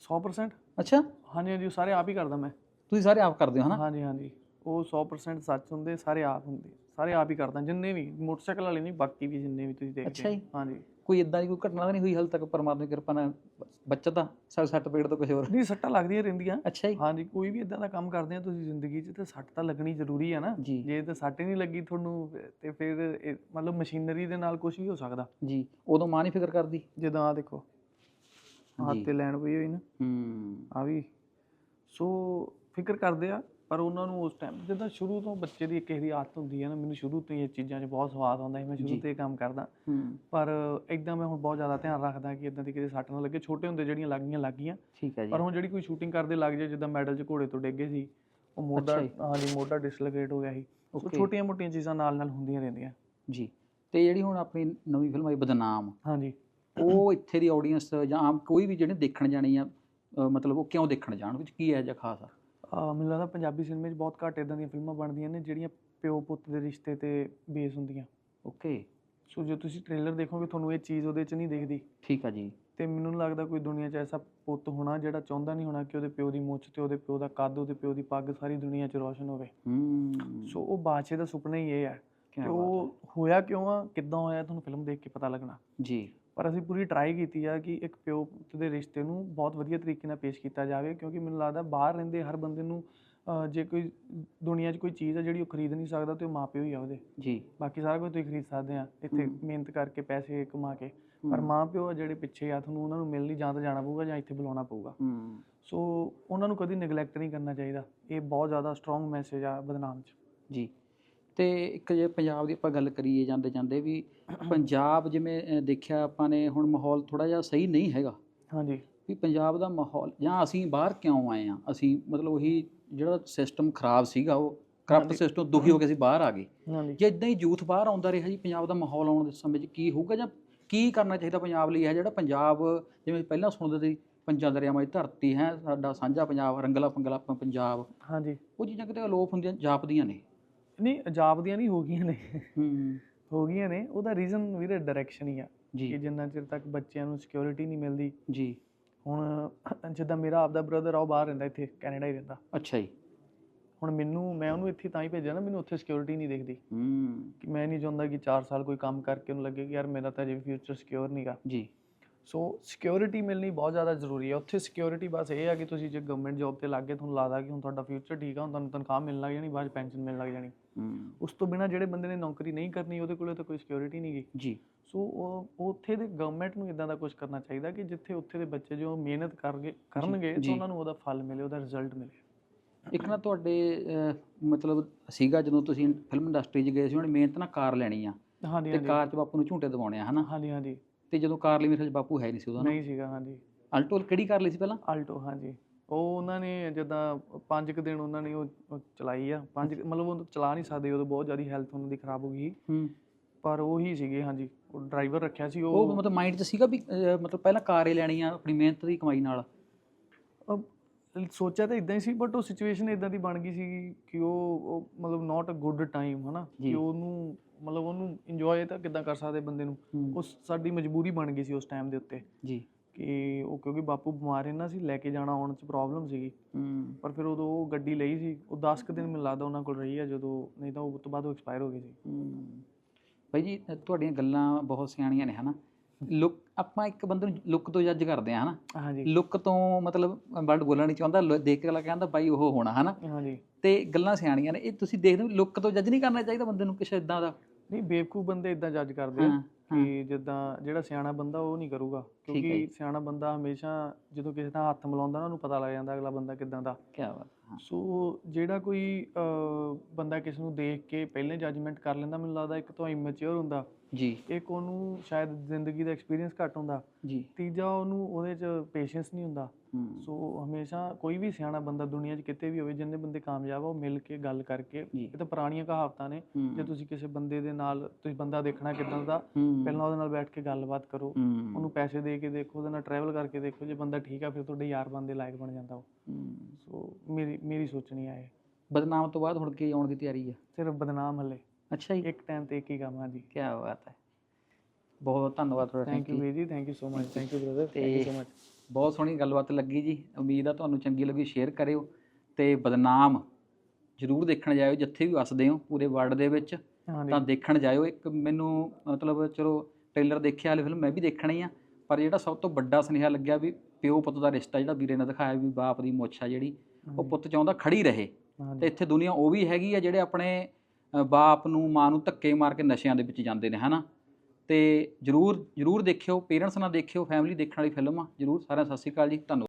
100% ਅੱਛਾ। ਹਾਂਜੀ ਹਾਂਜੀ ਉਹ ਸਾਰੇ ਆਪ ਹੀ ਕਰਦਾ ਮੈਂ। ਤੁਸੀਂ ਸਾਰੇ ਆਪ ਕਰਦੇ ਹੋ ਹਨਾ? ਹਾਂਜੀ ਹਾਂਜੀ। ਉਹ 100% ਸੱਚ ਹੁੰਦੇ ਸਾਰੇ ਆਪ ਹੁੰਦੇ ਸਾਰੇ ਆਪ ਹੀ ਕਰਦਾ ਜਿੰਨੇ ਵੀ ਮੋਟਰਸਾਈਕਲ ਵਾਲੇ ਨਹੀਂ ਬਾਕੀ ਵੀ ਜਿੰਨੇ ਵੀ ਤੁਸੀਂ ਦੇਖਦੇ ਅੱਛਾ ਜੀ। ਹਾਂਜੀ। ਕੋਈ ਇਦਾਂ ਦੀ ਕੋਈ ਘਟਨਾ ਤਾਂ ਨਹੀਂ ਹੋਈ ਹਾਲ ਤੱਕ ਪਰਮਾਤਮਾ ਦੀ ਕਿਰਪਾ ਨਾਲ ਬੱਚਤ ਦਾ ਸੱਟ ਸੱਟ ਪੇੜ ਤੋਂ ਕੁਝ ਹੋਰ। ਨਹੀਂ ਸੱਟਾਂ ਲੱਗਦੀਆਂ ਰਹਿੰਦੀਆਂ। ਅੱਛਾ ਜੀ। ਹਾਂਜੀ ਕੋਈ ਵੀ ਇਦਾਂ ਦਾ ਕੰਮ ਕਰਦੇ ਆ ਤੁਸੀਂ ਜ਼ਿੰਦਗੀ 'ਚ ਤੇ ਸੱਟ ਤਾਂ ਲੱਗਣੀ ਜ਼ਰੂਰੀ ਹੈ ਨਾ। ਜੀ। ਜੇ ਤੇ ਸੱਟ ਹੀ ਨਹੀਂ ਲੱਗੀ ਤੁਹਾਨੂੰ ਤੇ ਫਿਰ ਇਹ- ਮਤਲਬ ਮਸ਼ੀਨਰੀ ਦੇ ਨਾਲ ਕੁਝ ਵੀ ਹੋ ਸਕਦਾ। ਜੀ ਉਦੋਂ ਮਾਂ ਨਹੀਂ ਫਿਕਰ ਕਰਦੀ? ਜਿੱਦਾਂ ਆ ਦੇਖੋ ਹੱਥ ਜੀ। ਤੇ ਲੈਣ ਪਈ ਹੋਈ ਨਾ। ਹੂੰ। ਆ ਵੀ। ਸੋ ਫਿਕਰ ਕਰਦੇ ਆ ਪਰ ਉਹਨਾਂ ਨੂੰ ਉਸ ਟਾਈਮ ਜਿੱਦਾਂ ਸ਼ੁਰੂ ਤੋਂ ਬੱਚੇ ਦੀ ਇੱਕ ਇਹਦੀ ਆਦਤ ਹੁੰਦੀ ਹੈ ਨਾ ਮੈਨੂੰ ਸ਼ੁਰੂ ਤੋਂ ਹੀ ਇਹ ਚੀਜ਼ਾਂ 'ਚ ਬਹੁਤ ਸਵਾਦ ਆਉਂਦਾ ਸੀ ਮੈਂ। ਸ਼ੁਰੂ ਤੋਂ ਇਹ ਕੰਮ ਕਰਦਾ। ਪਰ ਇਦਾਂ ਮੈਂ ਹੁਣ ਬਹੁਤ ਜ਼ਿਆਦਾ ਧਿਆਨ ਰੱਖਦਾ ਕਿ ਇਦਾਂ ਦੀ ਕਿਤੇ ਸੱਟ ਨਾ ਲੱਗੇ ਛੋਟੇ ਹੁੰਦੇ ਜਿਹੜੀਆਂ ਲੱਗੀਆਂ ਲੱਗੀਆਂ। ਠੀਕ ਹੈ ਜੀ। ਪਰ ਹੁਣ ਜਿਹੜੀ ਕੋਈ ਸ਼ੂਟਿੰਗ ਕਰਦੇ ਲੱਗ ਜਾਏ ਜਿੱਦਾਂ ਮੈਡਲ 'ਚ ਘੋੜੇ ਤੋਂ ਡਿੱਗੇ ਸੀ ਉਹ ਮੋਢਾ। ਹਾਂਜੀ ਮੋਢਾ ਡਿਸਲੋਕੇਟ ਹੋ ਗਿਆ ਸੀ। ਸੋ Okay. ਛੋਟੀਆਂ ਮੋਟੀਆਂ ਚੀਜ਼ਾਂ ਨਾਲ ਨਾਲ ਹੁੰਦੀਆਂ ਰਹਿੰਦੀਆਂ। ਜੀ। ਤੇ ਜਿਹੜੀ ਹੁਣ ਆਪਣੀ ਨਵੀਂ ਫਿਲਮ ਆਈ ਬਦਨਾਮ। ਹਾਂਜੀ ਉਹ ਇੱਥੇ ਦੀ ਆਡੀਅנס ਜਾਂ ਆਮ ਕੋਈ ਵੀ ਜਿਹੜੇ ਦੇਖਣ ਜਾਣੀ ਆ ਮਤਲਬ ਉਹ ਕਿਉਂ ਦੇਖਣ ਜਾਣ? ਵਿੱਚ ਕੀ ਹੈ ਜਾਂ ਖਾਸ ਆ? ਮੈਨੂੰ ਲੱਗਦਾ ਪੰਜਾਬੀ ਸਿਨੇਮੇ 'ਚ ਬਹੁਤ ਘੱਟ ਇਦਾਂ ਦੀਆਂ ਫਿਲਮਾਂ ਬਣਦੀਆਂ ਨੇ ਜਿਹੜੀਆਂ ਪਿਓ ਪੁੱਤ ਦੇ ਰਿਸ਼ਤੇ ਤੇ ਬੇਸ ਹੁੰਦੀਆਂ। ਓਕੇ ਸੋ ਜੇ ਤੁਸੀਂ ਟ੍ਰੇਲਰ ਦੇਖੋਗੇ ਤੁਹਾਨੂੰ ਇਹ ਚੀਜ਼ ਉਹਦੇ 'ਚ ਨਹੀਂ ਦਿਖਦੀ। ਠੀਕ ਆ ਜੀ। ਤੇ ਮੈਨੂੰ ਨਹੀਂ ਲੱਗਦਾ ਕੋਈ ਦੁਨੀਆ 'ਚ ਐਸਾ ਪੁੱਤ ਹੋਣਾ ਜਿਹੜਾ ਚਾਹੁੰਦਾ ਨਹੀਂ ਹੋਣਾ ਕਿ ਉਹਦੇ ਪਿਓ ਦੀ ਮੁੱਛ ਤੇ ਉਹਦੇ ਪਿਓ ਦਾ ਕੱਦ ਉਹਦੇ ਪਿਓ ਦੀ ਪੱਗ ਸਾਰੀ ਦੁਨੀਆ 'ਚ ਰੋਸ਼ਨ ਹੋਵੇ। ਹੂੰ। ਸੋ ਉਹ ਬਾਦਸ਼ਾਹ ਦਾ ਸੁਪਨਾ ਹੀ ਇਹ ਹੈ ਕਿ ਉਹ ਹੋਇਆ ਕਿਉਂ ਆ ਕਿੱਦਾਂ ਹੋਇਆ ਤੁਹਾਨੂੰ ਫਿਲਮ ਦੇਖ ਕੇ ਪਤਾ ਲੱਗਣਾ। ਜੀ। ਪਰ ਅਸੀਂ ਪੂਰੀ ਟਰਾਈ ਕੀਤੀ ਆ ਕਿ ਇੱਕ ਪਿਓ ਪੁੱਤ ਦੇ ਰਿਸ਼ਤੇ ਨੂੰ ਬਹੁਤ ਵਧੀਆ ਤਰੀਕੇ ਨਾਲ ਪੇਸ਼ ਕੀਤਾ ਜਾਵੇ ਕਿਉਂਕਿ ਮੈਨੂੰ ਲੱਗਦਾ ਬਾਹਰ ਰਹਿੰਦੇ ਹਰ ਬੰਦੇ ਨੂੰ ਜੇ ਕੋਈ ਦੁਨੀਆ 'ਚ ਕੋਈ ਚੀਜ਼ ਆ ਜਿਹੜੀ ਉਹ ਖਰੀਦ ਨਹੀਂ ਸਕਦਾ ਤੇ ਉਹ ਮਾਪਿਓ ਹੀ ਆ ਉਹਦੇ। ਜੀ। ਬਾਕੀ ਸਾਰਾ ਕੁਝ ਤੁਸੀਂ ਖਰੀਦ ਸਕਦੇ ਆ ਇੱਥੇ। ਮਿਹਨਤ ਕਰਕੇ ਪੈਸੇ ਕਮਾ ਕੇ। ਪਰ ਹੂੰ। ਮਾਪਿਓ ਆ ਜਿਹੜੇ ਪਿੱਛੇ ਆ ਤੁਹਾਨੂੰ ਉਹਨਾਂ ਨੂੰ ਮਿਲਣੀ ਜਾਂ ਤਾਂ ਜਾਣਾ ਪਊਗਾ ਜਾਂ ਇੱਥੇ ਬੁਲਾਉਣਾ ਪਊਗਾ। ਸੋ ਉਹਨਾਂ ਨੂੰ ਕਦੀ ਨੈਗਲੈਕਟ ਨਹੀਂ ਕਰਨਾ ਚਾਹੀਦਾ। ਇਹ ਬਹੁਤ ਜ਼ਿਆਦਾ ਸਟਰੋਂਗ ਮੈਸੇਜ ਆ ਬਦਨਾਮ 'ਚ। ਜੀ। ਤੇ ਇੱਕ ਜੇ ਪੰਜਾਬ ਦੀ ਆਪਾਂ ਗੱਲ ਕਰੀਏ ਜਾਂਦੇ ਜਾਂਦੇ ਵੀ ਪੰਜਾਬ ਜਿਵੇਂ ਦੇਖਿਆ ਆਪਾਂ ਨੇ ਹੁਣ ਮਾਹੌਲ ਥੋੜਾ ਜਿਹਾ ਸਹੀ ਨਹੀਂ ਹੈਗਾ। ਹਾਂਜੀ। ਵੀ ਪੰਜਾਬ ਦਾ ਮਾਹੌਲ ਜਾਂ ਅਸੀਂ ਬਾਹਰ ਕਿਉਂ ਆਏ ਆ ਅਸੀਂ ਮਤਲਬ ਉਹੀ ਜਿਹੜਾ ਸਿਸਟਮ ਖਰਾਬ ਸੀਗਾ ਉਹ ਕਰਪਟ। ਸਿਸਟਮ ਦੁਖੀ ਹੋ ਕੇ ਅਸੀਂ ਬਾਹਰ ਆ ਗਏ। ਜੇ ਇਦਾਂ ਹੀ ਯੂਥ ਬਾਹਰ ਆਉਂਦਾ ਰਿਹਾ ਜੀ ਪੰਜਾਬ ਦਾ ਮਾਹੌਲ ਆਉਣ ਦੇ ਸਮੇਂ 'ਚ ਕੀ ਹੋਊਗਾ ਜਾਂ ਕੀ ਕਰਨਾ ਚਾਹੀਦਾ ਪੰਜਾਬ ਲਈ? ਹੈ ਜਿਹੜਾ ਪੰਜਾਬ ਜਿਵੇਂ ਪਹਿਲਾਂ ਸੁਣਦੇ ਸੀ ਪੰਜਾਂ ਦਰਿਆਵਾਂ ਦੀ ਧਰਤੀ ਹੈ ਸਾਡਾ ਸਾਂਝਾ ਪੰਜਾਬ ਰੰਗਲਾ ਪੰਗਲਾ ਪੰਜਾਬ। ਹਾਂਜੀ। ਉਹ ਚੀਜ਼ਾਂ ਕਿਤੇ ਅਲੋਪ ਹੁੰਦੀਆਂ ਜਾਪਦੀਆਂ ਨੇ। ਨਹੀਂ ਅਜਾਬ ਦੀਆਂ ਨਹੀਂ ਹੋ ਗਈਆਂ ਨੇ। ਹੂੰ। ਹੋ ਗਈਆਂ ਨੇ ਉਹਦਾ ਰੀਜ਼ਨ ਵੀਰੇ ਡਾਇਰੈਕਸ਼ਨ ਹੀ ਆ ਕਿ ਜੀ ਜਿੰਨਾ ਚਿਰ ਤੱਕ ਬੱਚਿਆਂ ਨੂੰ ਸਿਕਿਉਰਿਟੀ ਨਹੀਂ ਮਿਲਦੀ। ਜੀ। ਹੁਣ ਜਿੱਦਾਂ ਮੇਰਾ ਆਪਦਾ ਬ੍ਰਦਰ ਆ ਉਹ ਬਾਹਰ ਰਹਿੰਦਾ ਇੱਥੇ ਕੈਨੇਡਾ ਹੀ ਰਹਿੰਦਾ। ਅੱਛਾ ਜੀ। ਹੁਣ ਮੈਨੂੰ ਮੈਂ ਉਹਨੂੰ ਇੱਥੇ ਤਾਂ ਹੀ ਭੇਜਿਆ ਨਾ ਮੈਨੂੰ ਉੱਥੇ ਸਿਕਿਉਰਿਟੀ ਨਹੀਂ ਦਿਖਦੀ। ਹੂੰ। ਕਿ ਮੈਂ ਨਹੀਂ ਚਾਹੁੰਦਾ ਕਿ 4 ਸਾਲ ਕੋਈ ਕੰਮ ਕਰਕੇ ਉਹਨੂੰ ਲੱਗੇ ਕਿ ਯਾਰ ਮੇਰਾ ਤਾਂ ਅਜੇ ਫਿਊਚਰ ਸਿਕਿਉਰ ਨਹੀਂਗਾ ਜੀ। ਸੋ ਸਿਕਿਉਰਿਟੀ ਮਿਲਣੀ ਬਹੁਤ ਜ਼ਿਆਦਾ ਜ਼ਰੂਰੀ ਹੈ ਉੱਥੇ ਸਿਕਿਉਰਿਟੀ ਬਸ ਇਹ ਆ ਕਿ ਤੁਸੀਂ ਜੇ ਗਵਰਨਮੈਂਟ ਜੌਬ ਤੇ ਲੱਗ ਗਏ ਤੁਹਾਨੂੰ ਲੱਗਦਾ ਕਿ ਹੁਣ ਤੁਹਾਡਾ ਫਿਊਚਰ ਠੀਕ ਆ ਹੁਣ ਤੁਹਾਨੂੰ ਤਨਖਾਹ ਮਿਲਣ ਲੱਗ ਜਾਣੀ ਬਾਅਦ ਪੈਨਸ਼ਨ ਮਿਲਣ ਲੱਗ ਜਾਣੀ। ਉਸ ਤੋਂ ਬਿਨਾ ਜਿਹੜੇ ਬੰਦੇ ਨੇ ਨੌਕਰੀ ਨਹੀਂ ਕਰਨੀ ਉਹਦੇ ਕੋਲੇ ਤਾਂ ਕੋਈ ਸਿਕਿਉਰਿਟੀ ਨਹੀਂ ਗਈ ਜੀ। ਸੋ ਉੱਥੇ ਦੇ ਗਵਰਨਮੈਂਟ ਨੂੰ ਇਦਾਂ ਦਾ ਕੁਝ ਕਰਨਾ ਚਾਹੀਦਾ ਕਿ ਜਿੱਥੇ ਉੱਥੇ ਦੇ ਬੱਚੇ ਜੋ ਮਿਹਨਤ ਕਰਗੇ ਕਰਨਗੇ। ਤਾਂ ਉਹਨਾਂ ਨੂੰ ਉਹਦਾ ਫਲ ਮਿਲੇ ਉਹਦਾ ਰਿਜ਼ਲਟ ਮਿਲੇ। ਇੱਕ ਨਾ ਤੁਹਾਡੇ ਮਤਲਬ ਸੀਗਾ ਜਦੋਂ ਤੁਸੀਂ ਫਿਲਮ ਇੰਡਸਟਰੀ 'ਚ ਗਏ ਸੀ ਉਹਨੇ ਮਿਹਨਤ ਨਾਲ ਕਾਰ ਲੈਣੀ ਆ। ਹਾਂਜੀ ਤੇ ਕਾਰ 'ਚ ਬਾਪੂ ਨੂੰ ਝੂਟੇ ਦਵਾਉਣੇ ਆ ਹਨਾ? ਹਾਂਜੀ ਹਾਂਜੀ। ਤੇ ਜਦੋਂ ਕਾਰ ਲਈ ਮੇਰੇ ਬਾਪੂ ਹੈ ਨਹੀਂ ਸੀ ਉਹਦਾ ਨਾ ਨਹੀਂ ਸੀਗਾ ਹਾਂਜੀ। ਅਲਟੋ ਕਿਹੜੀ ਕਾਰ ਲਈ ਸੀ ਪਹਿਲਾਂ? ਆਲਟੋ ਹਾਂਜੀ। ਉਹ ਉਹਨਾਂ ਨੇ ਜਿੱਦਾਂ ਪੰਜ ਕੁ ਦਿਨ ਉਹਨਾਂ ਨੇ ਉਹ ਚਲਾਈ ਆ। ਪੰਜ ਕੁ- ਮਤਲਬ ਉਹ ਚਲਾ ਨਹੀਂ ਸਕਦੇ ਉਦੋਂ ਬਹੁਤ ਜ਼ਿਆਦਾ ਹੈਲਥ ਉਹਨਾਂ ਦੀ ਖਰਾਬ ਹੋ ਗਈ ਹੂੰ। ਪਰ ਉਹ ਹੀ ਸੀਗੇ ਹਾਂਜੀ ਉਹ ਡਰਾਈਵਰ ਰੱਖਿਆ ਸੀ ਉਹ ਉਹ ਮਤਲਬ ਮਾਈਂਡ 'ਚ ਸੀਗਾ ਵੀ ਅਹ, ਮਤਲਬ ਪਹਿਲਾਂ ਕਾਰ ਹੀ ਲੈਣੀ ਆ ਆਪਣੀ ਮਿਹਨਤ ਦੀ ਕਮਾਈ ਨਾਲ? ਉਹ ਸੋਚਿਆ ਤਾਂ ਇਦਾਂ ਹੀ ਸੀ ਬਟ ਉਹ ਸਿਚੁਏਸ਼ਨ ਇਦਾਂ ਦੀ ਬਣ ਗਈ ਸੀ ਕਿ ਉਹ ਉਹ ਮਤਲਬ ਨਾਟ ਅ ਗੁੱਡ ਟਾਈਮ ਹਨਾ? ਜੀ। ਕਿ ਉਹਨੂੰ ਮਤਲਬ ਉਹਨੂੰ ਇੰਜੋਏ ਤਾਂ ਕਿੱਦਾਂ ਕਰ ਸਕਦੇ ਬੰਦੇ ਨੂੰ। ਉਹ ਸਾਡੀ ਮਜਬੂਰੀ ਬਣ ਗਈ ਸੀ ਉਸ ਟਾਈਮ ਦੇ ਉੱਤੇ। ਜੀ। ਕਿ ਉਹ ਕਿਉਂਕਿ ਬਾਪੂ ਬਿਮਾਰ ਰਹਿੰਦਾ ਸੀ ਲੈ ਕੇ ਜਾਣਾ ਆਉਣ 'ਚ ਪ੍ਰੋਬਲਮ ਸੀਗੀ। ਹੂੰ। ਪਰ ਫਿਰ ਉਦੋਂ ਉਹ ਗੱਡੀ ਲਈ ਸੀ ਉਹ 10 ਕੁ ਦਿਨ ਮੈਨੂੰ ਲੱਗਦਾ ਉਹਨਾਂ ਕੋਲ ਰਹੀ ਆ ਜਦੋਂ ਨਹੀਂ ਤਾਂ ਉਹ ਤੋਂ ਬਾਅਦ ਉਹ ਐਕਸਪਾਇਰ ਹੋ ਗਈ ਸੀ। ਹੂੰ। ਬਾਈ ਜੀ ਤੁਹਾਡੀਆਂ ਗੱਲਾਂ ਬਹੁਤ ਸਿਆਣੀਆਂ ਨੇ ਹਨਾ? ਲੁੱਕ ਆਪਾਂ ਇੱਕ ਬੰਦੇ ਨੂੰ ਲੁੱਕ ਤੋਂ ਜੱਜ ਕਰਦੇ ਆ ਹਨਾ? ਹਾਂਜੀ। ਲੁੱਕ ਤੋਂ ਮਤਲਬ ਵਰਡ ਬੋਲਣਾ ਨਹੀਂ ਚਾਹੁੰਦਾ ਲੁ- ਦੇਖ ਕੇ ਅਗਲਾ ਕਹਿੰਦਾ ਬਾਈ ਉਹ ਹੋਣਾ ਹਨਾ? ਹਾਂਜੀ। ਤੇ ਗੱਲਾਂ ਸਿਆਣੀਆਂ ਨੇ ਇਹ ਤੁਸੀਂ ਦੇਖਦੇ ਹੋ ਲੁੱਕ ਤੋਂ ਜੱਜ ਨਹੀਂ ਕਰਨਾ ਚਾਹੀਦਾ ਬੰਦੇ ਨੂੰ ਕਿਸੇ ਇਦਾਂ ਦਾ? ਨਹੀਂ ਬੇਵਕੂਫ ਬੰਦੇ ਇਦਾਂ ਜੱਜ ਕਰਦੇ ਆ। ਹਾਂ। ਕਿ ਜਿੱਦਾਂ ਜਿਹੜਾ ਸਿਆਣਾ ਬੰਦਾ ਉਹ ਨਹੀਂ ਕਰੂਗਾ ਕਿਉਂਕਿ। ਸਿਆਣਾ ਬੰਦਾ ਹਮੇਸ਼ਾ ਜਦੋਂ ਕਿਸੇ ਦਾ ਹੱਥ ਮਿਲਾਉਂਦਾ ਨਾ ਉਹਨੂੰ ਪਤਾ ਲੱਗ ਜਾਂਦਾ ਅਗਲਾ ਬੰਦਾ ਕਿਦਾਂ ਦਾ। ਕੀ ਬਾਤ ਸੋ ਜਿਹੜਾ ਕੋਈ ਬੰਦਾ ਕਿਸੇ ਨੂੰ ਦੇਖ ਕੇ ਪਹਿਲੇ ਜੱਜਮੈਂਟ ਕਰ ਲੈਂਦਾ ਮੈਨੂੰ ਲੱਗਦਾ ਇੱਕ ਤਾਂ ਇਮੈਚੁਰ ਹੁੰਦਾ। ਜੀ। ਇੱਕ ਉਹਨੂੰ ਸ਼ਾਇਦ ਜ਼ਿੰਦਗੀ ਦਾ ਐਕਸਪੀਰੀਅੰਸ ਘੱਟ ਹੁੰਦਾ। ਜੀ। ਤੀਜਾ ਉਹਨੂੰ ਉਹਦੇ 'ਚ ਪੇਸ਼ੈਂਸ ਨਹੀਂ ਹੁੰਦਾ। ਸੋ ਹਮੇਸ਼ਾ ਕੋਈ ਵੀ ਸਿਆਣਾ ਬੰਦਾ ਦੁਨੀਆ 'ਚ ਕਿਤੇ ਵੀ ਹੋਵੇ ਜਿੰਨੇ ਬੰਦੇ ਕਾਮਯਾਬ ਆ ਉਹ ਮਿਲ ਕੇ ਗੱਲ ਕਰਕੇ। ਇਹ ਤਾਂ ਪੁਰਾਣੀਆਂ ਕਹਾਵਤਾਂ ਨੇ। ਜੇ ਤੁਸੀਂ ਕਿਸੇ ਬੰਦੇ ਦੇ ਨਾਲ ਤੁਸੀਂ ਬੰਦਾ ਦੇਖਣਾ ਕਿਦਾਂ ਦਾ ਪਹਿਲਾਂ ਉਹਦੇ ਨਾਲ ਬੈਠ ਕੇ ਗੱਲਬਾਤ ਕਰੋ। ਉਹਨੂੰ ਪੈਸੇ ਦੇ ਕੇ ਦੇਖੋ ਉਹਦੇ ਨਾਲ ਟਰੈਵਲ ਕਰਕੇ ਦੇਖੋ ਜੇ ਬੰਦਾ ਠੀਕ ਆ ਫਿਰ ਤੁਹਾਡੇ ਯਾਰ ਬੰਦੇ ਲਾਇਕ ਬਣ ਜਾਂਦਾ ਉਹ। ਸੋ ਮੇਰੀ ਮੇਰੀ ਸੋਚਣੀ ਆ ਇਹ। ਬਦਨਾਮ ਤੋਂ ਬਾਅਦ ਹੁਣ ਕੀ ਆਉਣ ਦੀ ਤਿਆਰੀ ਆ? ਸਿਰਫ ਬਦਨਾਮ ਹਲੇ। ਅੱਛਾ ਜੀ। ਇੱਕ ਟਾਈਮ ਤੇ ਇੱਕ ਹੀ ਕੰਮ ਆ ਜੀ। ਕੀ ਬਾਤ ਹੈ। ਬਹੁਤ ਧੰਨਵਾਦ ਤੁਹਾਡਾ ਥੈਂਕ ਯੂ ਵੀਰ ਜੀ thank you so much thank you brother thank you so much ਬਹੁਤ ਸੋਹਣੀ ਗੱਲਬਾਤ ਲੱਗੀ ਜੀ। ਉਮੀਦ ਆ ਤੁਹਾਨੂੰ ਚੰਗੀ ਲੱਗੀ ਸ਼ੇਅਰ ਕਰਿਓ ਤੇ ਬਦਨਾਮ ਜਰੂਰ ਦੇਖਣ ਜਾਇਓ ਜਿੱਥੇ ਵੀ ਵਸਦੇ ਹੋ ਪੂਰੇ ਵਰਲਡ ਦੇ ਵਿੱਚ। ਤਾਂ ਦੇਖਣ ਜਾਇਓ। ਇੱਕ ਮੈਨੂੰ ਮਤਲਬ ਚਲੋ ਟ੍ਰੇਲਰ ਦੇਖਿਆ ਵਾਲੀ ਫਿਲਮ ਮੈਂ ਵੀ ਦੇਖਣੀ ਆ ਪਰ ਜਿਹੜਾ ਸਭ ਤੋਂ ਵੱਡਾ ਸੁਨੇਹਾ ਲੱਗਿਆ ਵੀ ਪਿਓ ਪੁੱਤ ਦਾ ਰਿਸ਼ਤਾ ਜਿਹੜਾ ਵੀਰੇ ਨੇ ਦਿਖਾਇਆ ਵੀ ਬਾਪ ਦੀ ਮੁੱਛ ਆ ਜਿਹੜੀ ਉਹ ਪੁੱਤ ਚਾਹੁੰਦਾ ਖੜੀ ਰਹੇ। ਤੇ ਇੱਥੇ ਦੁਨੀਆ ਉਹ ਵੀ ਹੈਗੀ ਆ ਜਿਹੜੇ ਆਪਣੇ ਬਾਪ ਨੂੰ ਮਾਂ ਨੂੰ ਧੱਕੇ ਮਾਰ ਕੇ ਨਸ਼ਿਆਂ ਦੇ ਵਿੱਚ ਜਾਂਦੇ ਨੇ ਹਨਾ? ਤੇ ਜਰੂਰ ਜਰੂਰ ਦੇਖਿਓ ਪੇਰੈਂਟਸ ਨਾਲ ਦੇਖਿਓ ਫੈਮਿਲੀ ਦੇਖਣ ਵਾਲੀ ਫਿਲਮ ਆ, ਜਰੂਰ। ਸਾਰਿਆਂ ਸਤਿ ਸ਼੍ਰੀ ਅਕਾਲ ਜੀ, ਧੰਨਵਾਦ।